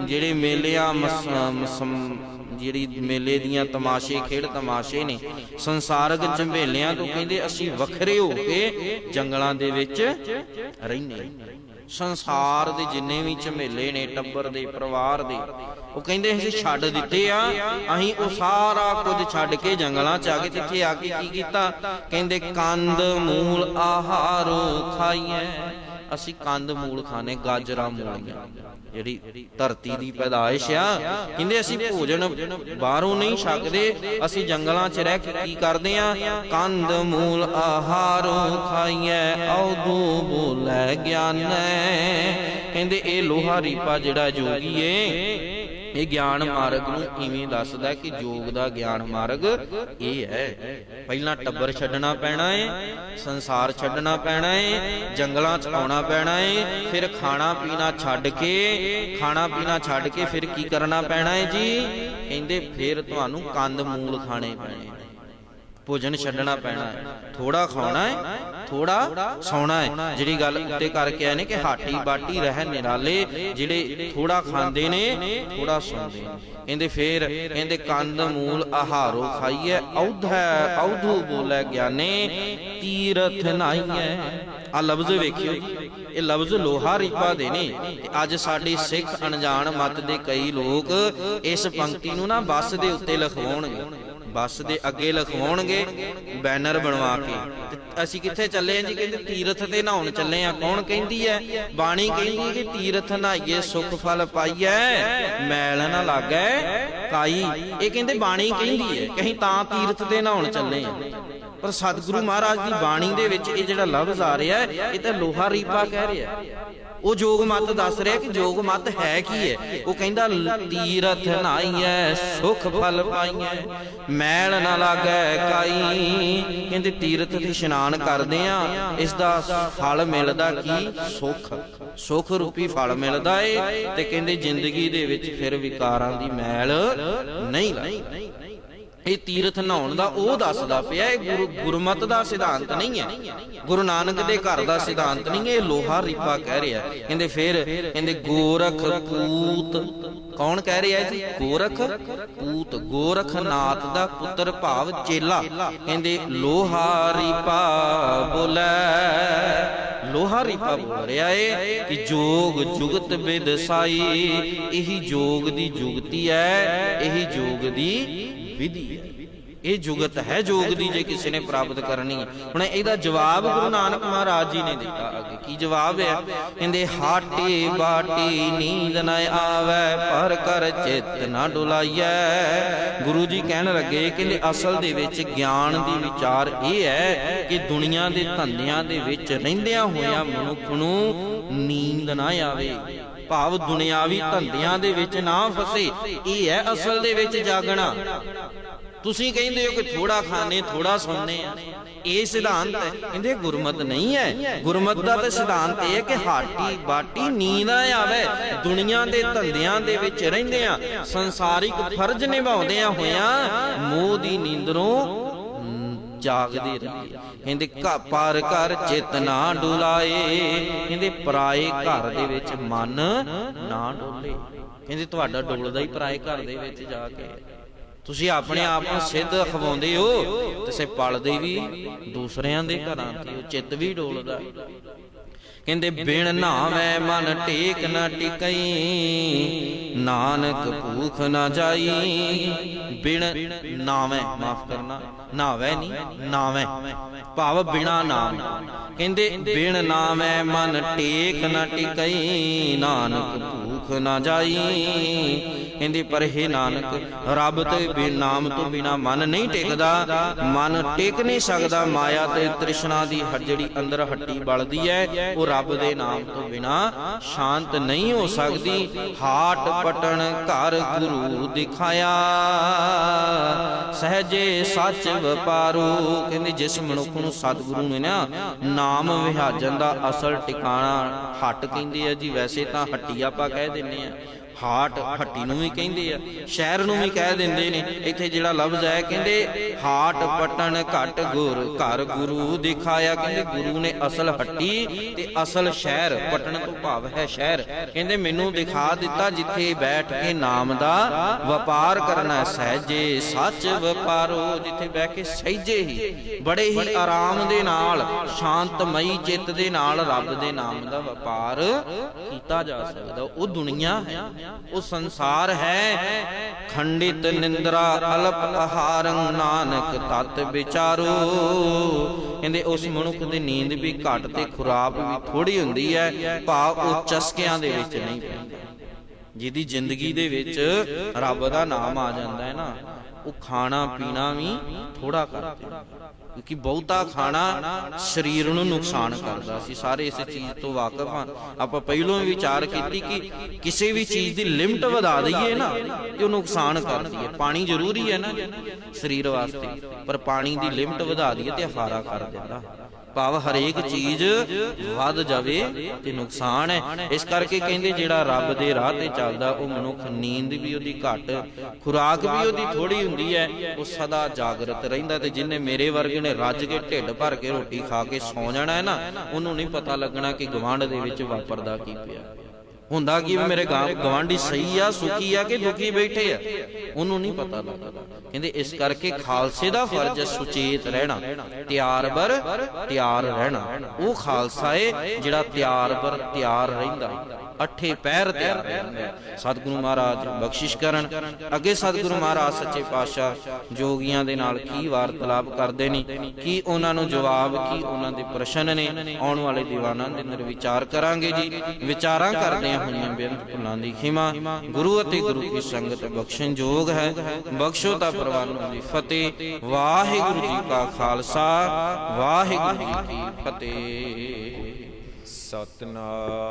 ਜਿਹੜੇ ਮੇਲਿਆਂ ਮਸ- ਮਸਮ ਜਿਹੜੀ ਮੇਲੇ ਦੀਆਂ ਤਮਾਸ਼ੇ, ਖੇਡ ਤਮਾਸ਼ੇ ਨੇ ਸੰਸਾਰਕ ਝੰਬੇਲਿਆਂ ਤੋਂ ਕਹਿੰਦੇ ਅਸੀਂ ਵੱਖਰੇ ਹੋ ਕੇ ਜੰਗਲਾਂ ਦੇ ਵਿੱਚ ਰਹਿੰਦੇ ਸੰਸਾਰ ਦੇ ਜਿੰਨੇ ਵੀ ਝਮੇਲੇ ਨੇ, ਟੱਬਰ ਦੇ, ਪਰਿਵਾਰ ਦੇ, ਉਹ ਕਹਿੰਦੇ ਅਸੀਂ ਛੱਡ ਦਿੱਤੇ ਆ, ਅਸੀਂ ਉਹ ਸਾਰਾ ਕੁਝ ਛੱਡ ਕੇ ਜੰਗਲਾਂ ਚ ਆ ਕੇ ਇੱਥੇ ਆ ਕੇ ਕੀ ਕੀਤਾ? ਕਹਿੰਦੇ, ਕੰਦ, ਮੂਲ, ਆਹਾਰੋ ਖਾਈਐ। ਅਸੀਂ ਕੰਦ ਮੂਲ ਖਾਣੇ, ਗਾਜਰਾਂ ਮੂਲੀਆਂ। ਜਿਹੜੀ ਧਰਤੀ ਦੀ ਪੈਦਾਇਸ਼ ਆ, ਕਹਿੰਦੇ ਅਸੀਂ ਭੋਜਨ ਬਾਹਰੋਂ ਨਹੀਂ ਛਕਦੇ, ਅਸੀਂ ਜੰਗਲਾਂ 'ਚ ਰਹਿ ਕੇ ਕੀ ਕਰਦੇ ਆ? ਕੰਦ ਮੂਲ ਆਹਾਰੋਂ ਖਾਈਐ ਔਦੂ ਬੋਲੇ ਗਿਆਨੈ। ਕਹਿੰਦੇ ਇਹ ਲੋਹਾ ਰੀਪਾ ਜਿਹੜਾ ਜੋਗੀ ਏ ਇਹ ਗਿਆਨ ਮਾਰਗ ਨੂੰ ਇਵੇਂ ਦੱਸਦਾ ਕਿ ਯੋਗ ਦਾ ਗਿਆਨ ਮਾਰਗ ਇਹ ਹੈ। ਪਹਿਲਾਂ ਟੱਬਰ ਛੱਡਣਾ ਪੈਣਾ ਹੈ ਸੰਸਾਰ ਛੱਡਣਾ ਪੈਣਾ ਹੈ ਜੰਗਲਾਂ 'ਚ ਆਉਣਾ ਪੈਣਾ ਹੈ ਫਿਰ ਖਾਣਾ ਪੀਣਾ ਛੱਡ ਕੇ, ਖਾਣਾ ਪੀਣਾ ਛੱਡ ਕੇ ਫਿਰ ਕੀ ਕਰਨਾ ਪੈਣਾ ਹੈ ਜੀ? ਕਹਿੰਦੇ ਫਿਰ ਤੁਹਾਨੂੰ ਕੰਦ ਮੂਲ ਖਾਣੇ ਪੈਣੇ। ਭੋਜਨ ਛੱਡਣਾ ਪੈਣਾ ਹੈ। ਥੋੜਾ ਖਾਣਾ ਹੈ ਥੋੜਾ ਸੌਣਾ ਹੈ। ਜਿਹੜੀ ਗੱਲ ਉੱਤੇ ਕਰਕੇ ਆਏ ਨੇ ਕਿ ਹਾਟੀ ਬਾਟੀ ਰਹਿ ਨਿਰਾਲੇ ਜਿਹੜੇ ਥੋੜਾ ਖਾਂਦੇ ਨੇ ਥੋੜਾ ਸੌਂਦੇ ਨੇ। ਕਹਿੰਦੇ ਫੇਰ ਕਹਿੰਦੇ ਕੰਦ ਮੂਲ ਆਹਾਰੋ ਖਾਈਐ ਔਧੈ ਔਧੂ ਬੋਲੇ ਗਿਆਨੇ ਤੀਰਥ ਨਾਈਐ ਆ ਲਫ਼ਜ਼ ਵੇਖਿਓ ਇਹ ਲਫ਼ਜ਼ ਲੋਹਾ ਰੀਪਾ ਦੇ ਨੇ। ਤੇ ਅੱਜ ਸਾਡੇ ਸਿੱਖ ਅਣਜਾਣ ਮਤ ਦੇ ਕਈ ਲੋਕ ਇਸ ਪੰਕਤੀ ਨੂੰ ਨਾ ਬੱਸ ਦੇ ਉੱਤੇ ਲਿਖਵਾਉਣਗੇ। ਬੱਸ ਦੇ ਅੱਗੇ ਲਿਖਵਾਉਣਗੇ ਬੈਨਰ ਬਣਵਾ ਕੇ। ਅਸੀਂ ਕਿੱਥੇ ਚੱਲੇ ਆਂ ਜੀ? ਕਹਿੰਦੇ ਤੀਰਥ ਤੇ ਨਹਾਉਣ ਚੱਲੇ ਆਂ। ਕੌਣ ਕਹਿੰਦੀ ਹੈ ਬਾਣੀ ਕਹਿੰਦੀ ਕਿ ਤੀਰਥ ਨਹਾਈਏ ਸੁਖ ਫਲ ਪਾਈਐ ਮੈਲ ਨਾ ਲੱਗੈ ਕਾਈ। ਇਹ ਕਹਿੰਦੇ ਬਾਣੀ ਕਹਿੰਦੀ ਹੈ ਕਹੀਂ ਤਾਂ ਤੀਰਥ ਤੇ ਨਹਾਉਣ ਚੱਲੇ ਆ। ਪਰ ਸਤਿਗੁਰੂ ਮਹਾਰਾਜ ਦੀ ਬਾਣੀ ਦੇ ਵਿੱਚ ਇਹ ਜਿਹੜਾ ਲਫ਼ਜ਼ ਆ ਰਿਹਾ ਹੈ, ਇਹ ਤਾਂ ਲੋਹਾ ਰੀਪਾ ਕਹਿ ਰਿਹਾ। ਹੈ। ਉਹ ਜੋਗ ਮਤ ਦੱਸ ਰਿਹਾ ਕਿ ਜੋਗ ਮਤ ਹੈ ਕੀ ਹੈ? ਉਹ ਕਹਿੰਦਾ, ਤੀਰਥ ਨਾਈਐ, ਸੁਖ ਫਲ ਪਾਈਐ, ਮੈਲ ਨਾ ਲਾਗੈ ਕਾਈ। ਕਹਿੰਦੇ, ਤੀਰਥ ਤੇ ਇਸ਼ਨਾਨ ਕਰਦੇ ਆ ਇਸ ਦਾ ਫਲ ਮਿਲਦਾ ਕੀ? ਸੁਖ। ਸੁਖ ਰੂਪੀ ਫਲ ਮਿਲਦਾ ਏ। ਤੇ ਕਹਿੰਦੇ, ਜ਼ਿੰਦਗੀ ਦੇ ਵਿੱਚ ਫਿਰ ਵਿਕਾਰਾਂ ਦੀ ਮੈਲ ਨਹੀਂ ਲੱਗਦੀ। ਇਹ ਤੀਰਥ ਨਹਾਉਣ ਦਾ ਉਹ ਦੱਸਦਾ ਪਿਆ, ਇਹ ਗੁਰੂ ਗੁਰਮਤ ਦਾ ਸਿਧਾਂਤ ਨਹੀਂ ਹੈ। ਗੁਰੂ ਨਾਨਕ ਦੇ ਘਰ ਦਾ ਸਿਧਾਂਤ ਨਹੀਂ, ਇਹ ਲੋਹਾ ਰੀਪਾ ਕਹਿ ਰਿਹਾ। ਕਹਿੰਦੇ ਫਿਰ, ਕਹਿੰਦੇ ਗੋਰਖ ਪੂਤ, ਕੌਣ ਕਹਿ ਰਿਹਾ ਜੀ? ਗੋਰਖ ਪੂਤ, ਗੋਰਖਨਾਥ ਦਾ ਪੁੱਤਰ ਭਾਵ ਚੇਲਾ। ਕਹਿੰਦੇ ਲੋਹਾ ਰੀਪਾ ਬੋਲੇ। ਲੋਹਾ ਰੀਪਾ ਬੋਲ ਰਿਹਾ ਏ ਕਿ ਜੋਗ ਜੁਗਤ ਬਿਦਸਾਈ ਇਹੀ ਜੋਗ ਦੀ ਜੁਗਤੀ ਹੈ, ਇਹੀ ਜੋਗ ਦੀ ਵਿਧੀ। ਇਹ ਜੁਗਤ ਹੈ ਜੋਗ ਦੀ ਜੇ ਕਿਸੇ ਨੇ ਪ੍ਰਾਪਤ ਕਰਨੀ। ਹੁਣ ਇਹਦਾ ਜਵਾਬ ਗੁਰੂ ਨਾਨਕ ਮਹਾਰਾਜ ਜੀ ਨੇ ਦਿੱਤਾ ਅੱਗੇ। ਕੀ ਜਵਾਬ ਹੈ? ਕਹਿੰਦੇ, ਹਾਟੀ ਬਾਟੀ ਨੀਂਦ ਨਾ ਆਵੇ, ਪਰ ਕਰ ਚਿੱਤ ਨਾ ਡੁਲਾਈਐ। ਗੁਰੂ ਜੀ ਕਹਿਣ ਲੱਗੇ ਕਹਿੰਦੇ ਅਸਲ ਦੇ ਵਿੱਚ ਗਿਆਨ ਦੀ ਵਿਚਾਰ ਇਹ ਹੈ ਕਿ ਦੁਨੀਆ ਦੇ ਧੰਦਿਆਂ ਦੇ ਵਿੱਚ ਰਹਿੰਦਿਆਂ ਹੋਇਆਂ ਮਨੁੱਖ ਨੂੰ ਨੀਂਦ ਨਾ ਆਵੇ। ਭਾਵ ਦੁਨਿਆਵੀ ਧੰਦਿਆਂ ਦੇ ਵਿੱਚ ਨਾ ਫਸੇ। ਇਹ ਹੈ ਅਸਲ ਦੇ ਵਿੱਚ ਜਾਗਣਾ। ਤੁਸੀਂ ਕਹਿੰਦੇ ਹੋ ਕਿ ਥੋੜਾ ਖਾਣੇ ਥੋੜਾ ਸੁਣਨੇ ਆ। ਇਹ ਸਿਧਾਂਤ ਹੈ। ਕਹਿੰਦੇ ਗੁਰਮਤ ਨਹੀਂ ਹੈ। ਗੁਰਮਤ ਦਾ ਤਾਂ ਸਿਧਾਂਤ ਇਹ ਹੈ ਕਿ ਹਾਟੀ ਬਾਟੀ ਨੀਂਦ ਨਾ ਆਵੇ। ਦੁਨੀਆ ਦੇ ਧੰਦਿਆਂ ਦੇ ਵਿੱਚ ਰਹਿੰਦੇ ਆ। ਸੰਸਾਰਿਕ ਫਰਜ਼ ਨਿਭਾਉਂਦੇ ਆ ਹੋਇਆਂ ਮੋਹ ਦੀ ਨੀਂਦਰੋਂ ਜਾਗਦੇ ਰਹੀਏ। ਕਹਿੰਦੇ ਘ ਪਰ ਕਰ ਚਿਤ ਨਾ ਡੁਲਾਏ। ਕਹਿੰਦੇ ਪਰਾਏ ਘਰ ਦੇ ਵਿੱਚ ਮਨ ਨਾ ਡੋਲੇ। ਕਹਿੰਦੇ ਤੁਹਾਡਾ ਡੋਲਦਾ ਹੀ ਪਰਾਏ ਘਰ ਦੇ ਵਿੱਚ ਜਾ ਕੇ। ਤੁਸੀਂ ਆਪਣੇ ਆਪ ਨੂੰ ਸਿੱਧ ਖਵਾਉਂਦੇ ਹੋ ਤੇ ਪਲਦੇ ਵੀ, ਦੂਸਰਿਆਂ ਦੇ ਘਰਾਂ ਤੇ ਉਹ ਚਿੱਤ ਵੀ ਡੋਲਦਾ। ਕਹਿੰਦੇ, ਬਿਨ ਨਾਵੇਂ ਮਨ ਟੇਕ ਨਾ ਟਿਕਈ, ਨਾਨਕ ਭੂਖ ਨਾ ਜਾਈ। ਬਿਨ ਨਾਵੇਂ ਮਾਫ ਕਰਨਾ ਨਾਵੇਂ ਨਹੀਂ। ਨਾਵੇਂ ਭਾਵ ਬਿਨਾ ਨਾਮ। ਕਹਿੰਦੇ, ਬਿਨ ਨਾਵੇਂ ਮਨ ਟੇਕ ਨਾ ਟਿਕਈ, ਨਾਨਕ ਭੂਖ ਨਾ ਜਾਈ। ਕਹਿੰਦੇ, ਪਰ ਇਹ ਨਾਨਕ, ਰੱਬ ਤੇ ਬਿਨ ਨਾਮ ਤੋਂ ਬਿਨਾ ਮਨ ਨਹੀਂ ਟਿਕਦਾ। ਮਨ ਟਿਕ ਨਹੀਂ ਸਕਦਾ, ਮਾਇਆ ਤੇ ਤ੍ਰਿਸ਼ਨਾ ਦੀ ਜਿਹੜੀ ਅੰਦਰ ਹੱਟੀ ਬਲਦੀ ਹੈ ਉਹ ਰੱਬ ਦੇ ਨਾਮ ਤੋਂ ਬਿਨਾ ਸ਼ਾਂਤ ਨਹੀਂ ਹੋ ਸਕਦੀ। ਹਾਟ ਪਟਣ ਘਰ ਗੁਰੂ ਦਿਖਾਇਆ। ਸਹਜੇ ਸੱਚ ਵਪਾਰੂ, ਕਹਿੰਦੇ, ਜਿਸ ਮਨੁੱਖ ਨੂੰ ਸਤਿਗੁਰੂ ਨੇ ਨਾ ਨਾਮ ਵਿਹਾਜਨ ਦਾ ਅਸਲ ਟਿਕਾਣਾ ਹੱਟ ਕਹਿੰਦੇ ਆ ਜੀ, ਵੈਸੇ ਤਾਂ ਹੱਟੀ ਆਪਾਂ ਕਹਿ ਦਿੰਨੇ ਆ ਹਾਟ ਹੱਟੀ ਨੂੰ ਵੀ ਕਹਿੰਦੇ ਆ, ਸ਼ਹਿਰ ਨੂੰ ਵੀ ਕਹਿ ਦਿੰਦੇ ਨੇ, ਇੱਥੇ ਜਿਹੜਾ ਲਫ਼ਜ਼ ਹੈ, ਕਹਿੰਦੇ ਹਾਟ ਪਟਣ ਘਟ ਗੁਰ ਘਰ ਗੁਰੂ ਦਿਖਾਇਆ, ਕਹਿੰਦੇ ਗੁਰੂ ਨੇ ਅਸਲ ਹੱਟੀ ਤੇ ਅਸਲ ਸ਼ਹਿਰ ਪਟਣ ਤੋਂ ਭਾਵ ਹੈ ਸ਼ਹਿਰ। ਕਹਿੰਦੇ ਮੈਨੂੰ ਦਿਖਾ ਦਿੱਤਾ ਜਿੱਥੇ ਬੈਠ ਕੇ ਨਾਮ ਦਾ ਵਪਾਰ ਕਰਨਾ ਸਹਿਜੇ ਸੱਚ ਵਪਾਰੋ, ਜਿੱਥੇ ਬਹਿ ਕੇ ਸਹਿਜੇ ਹੀ ਬੜੇ ਹੀ ਆਰਾਮ ਦੇ ਨਾਲ, ਸ਼ਾਂਤਮਈ ਚਿੱਤ ਦੇ ਨਾਲ ਰੱਬ ਦੇ ਨਾਮ ਦਾ ਵਪਾਰ ਕੀਤਾ ਜਾ ਸਕਦਾ, ਉਹ ਦੁਨੀਆ ਹੈ। ਉਹ ਸੰਸਾਰ ਹੈ। ਖੰਡਿਤ ਨਿੰਦਰਾ ਅਲਪ ਆਹਾਰੰ ਨਾਨਕ ਤਤ ਵਿਚਾਰੋ। ਕਹਿੰਦੇ ਉਸ ਮਨੁੱਖ ਦੀ ਨੀਂਦ ਵੀ ਘੱਟ ਤੇ ਖੁਰਾਕ ਵੀ ਥੋੜੀ ਹੁੰਦੀ ਹੈ, ਭਾਵ ਉਹ ਚਸਕਿਆਂ ਦੇ ਵਿੱਚ ਨਹੀਂ ਪੈਂਦਾ। ਜਿਹਦੀ ਜ਼ਿੰਦਗੀ ਦੇ ਵਿੱਚ ਰੱਬ ਦਾ ਨਾਮ ਆ ਜਾਂਦਾ ਹੈ ਨਾ, ਉਹ ਖਾਣਾ ਪੀਣਾ ਵੀ ਥੋੜਾ ਕਰਦੇ ਕਿਉਂਕਿ ਬਹੁਤਾ ਖਾਣਾ ਸਰੀਰ ਨੂੰ ਨੁਕਸਾਨ ਕਰਦਾ ਸੀ। ਸਾਰੇ ਇਸ ਚੀਜ਼ ਤੋਂ ਵਾਕਿਫ ਹਾਂ ਆਪਾਂ ਪਹਿਲਾਂ ਵੀ ਵਿਚਾਰ ਕੀਤੀ ਕਿ ਕਿਸੇ ਵੀ ਚੀਜ਼ ਦੀ ਲਿਮਟ ਵਧਾ ਦਈਏ ਨਾ, ਤੇ ਉਹ ਨੁਕਸਾਨ ਕਰਦੀ ਹੈ ਪਾਣੀ ਜ਼ਰੂਰੀ ਹੈ ਨਾ ਸਰੀਰ ਵਾਸਤੇ। ਪਰ ਪਾਣੀ ਦੀ ਲਿਮਟ ਵਧਾ ਦਈਏ ਤੇ ਅਫਾਰਾ ਕਰ ਦਿੰਦਾ ਭਾਵ ਹਰੇਕ ਚੀਜ਼ ਵੱਧ ਜਾਵੇ ਤੇ ਨੁਕਸਾਨ ਹੈ। ਇਸ ਕਰਕੇ ਕਹਿੰਦੇ ਜਿਹੜਾ ਰੱਬ ਦੇ ਰਾਹ ਤੇ ਚੱਲਦਾ, ਉਹ ਮਨੁੱਖ ਨੀਂਦ ਵੀ ਉਹਦੀ ਘੱਟ, ਖੁਰਾਕ ਵੀ ਉਹਦੀ ਥੋੜੀ ਹੁੰਦੀ ਹੈ, ਉਹ ਸਦਾ ਜਾਗਰਤ ਰਹਿੰਦਾ ਤੇ ਜਿਨੇ ਮੇਰੇ ਵਰਗੇ ਨੇ ਰੱਜ ਕੇ ਢਿੱਡ ਭਰ ਕੇ ਰੋਟੀ ਖਾ ਕੇ ਸੌ ਜਾਣਾ ਹੈ ਨਾ, ਉਹਨੂੰ ਨਹੀਂ ਪਤਾ ਲੱਗਣਾ ਕਿ ਗਵਾਂਢ ਦੇ ਵਿੱਚ ਵਾਪਰਦਾ ਕੀ ਪਿਆ। ਹੁੰਦਾ ਕੀ ਮੇਰੇ ਗਵਾਂਢੀ ਸਹੀ ਆ, ਸੁਖੀ ਆ ਕਿ ਦੁਖੀ ਬੈਠੇ ਆ? ਉਹਨੂੰ ਨਹੀਂ ਪਤਾ ਲੱਗਦਾ। ਕਹਿੰਦੇ ਇਸ ਕਰਕੇ ਖਾਲਸੇ ਦਾ ਫਰਜ਼ ਹੈ ਸੁਚੇਤ ਰਹਿਣਾ। ਤਿਆਰ ਬਰ ਤਿਆਰ ਰਹਿਣਾ। ਉਹ ਖਾਲਸਾ ਏ ਜਿਹੜਾ ਤਿਆਰ ਬਰ ਤਿਆਰ ਰਹਿੰਦਾ। ਅੱਠੇ ਪੈਰ ਤਿਆਰ ਰਹਿੰਦੇ ਸਤਿਗੁਰੂ ਮਹਾਰਾਜ, ਬਖਸ਼ਿਸ਼ ਕਰਨ। ਅੱਗੇ ਸਤਿਗੁਰੂ ਮਹਾਰਾਜ, ਸੱਚੇ ਪਾਤਸ਼ਾਹ, ਜੋਗੀਆਂ ਦੇ ਨਾਲ ਕੀ ਵਾਰਤਾਲਾਪ ਕਰਦੇ ਨੇ? ਕੀ ਉਹਨਾਂ ਨੂੰ ਜਵਾਬ, ਕੀ ਉਹਨਾਂ ਦੇ ਪ੍ਰਸ਼ਨ ਨੇ? ਆਉਣ ਵਾਲੇ ਦੀਵਾਨਾਂ ਦੇ ਅੰਦਰ ਵਿਚਾਰ ਕਰਾਂਗੇ ਜੀ। ਵਿਚਾਰਾਂ ਕਰਦਿਆਂ ਹੋਈਆਂ ਬੇਅੰਤ ਭੁੱਲਾਂ ਦੀ ਖਿਮਾ। ਗੁਰੂ ਅਤੇ ਗੁਰੂ ਕੀ ਸੰਗਤ ਬਖਸ਼ਣ ਯੋਗ ਹੈ। ਬਖਸ਼ੋ ਤਾਂ ਪ੍ਰਵਾਨੋ ਦੀ ਫਤਿਹ। ਵਾਹਿਗੁਰੂ ਜੀ ਕਾ ਖਾਲਸਾ। ਵਾਹਿਗੁਰੂ ਜੀ ਕੀ ਫਤਿਹ। ਸਤਨਾਮ।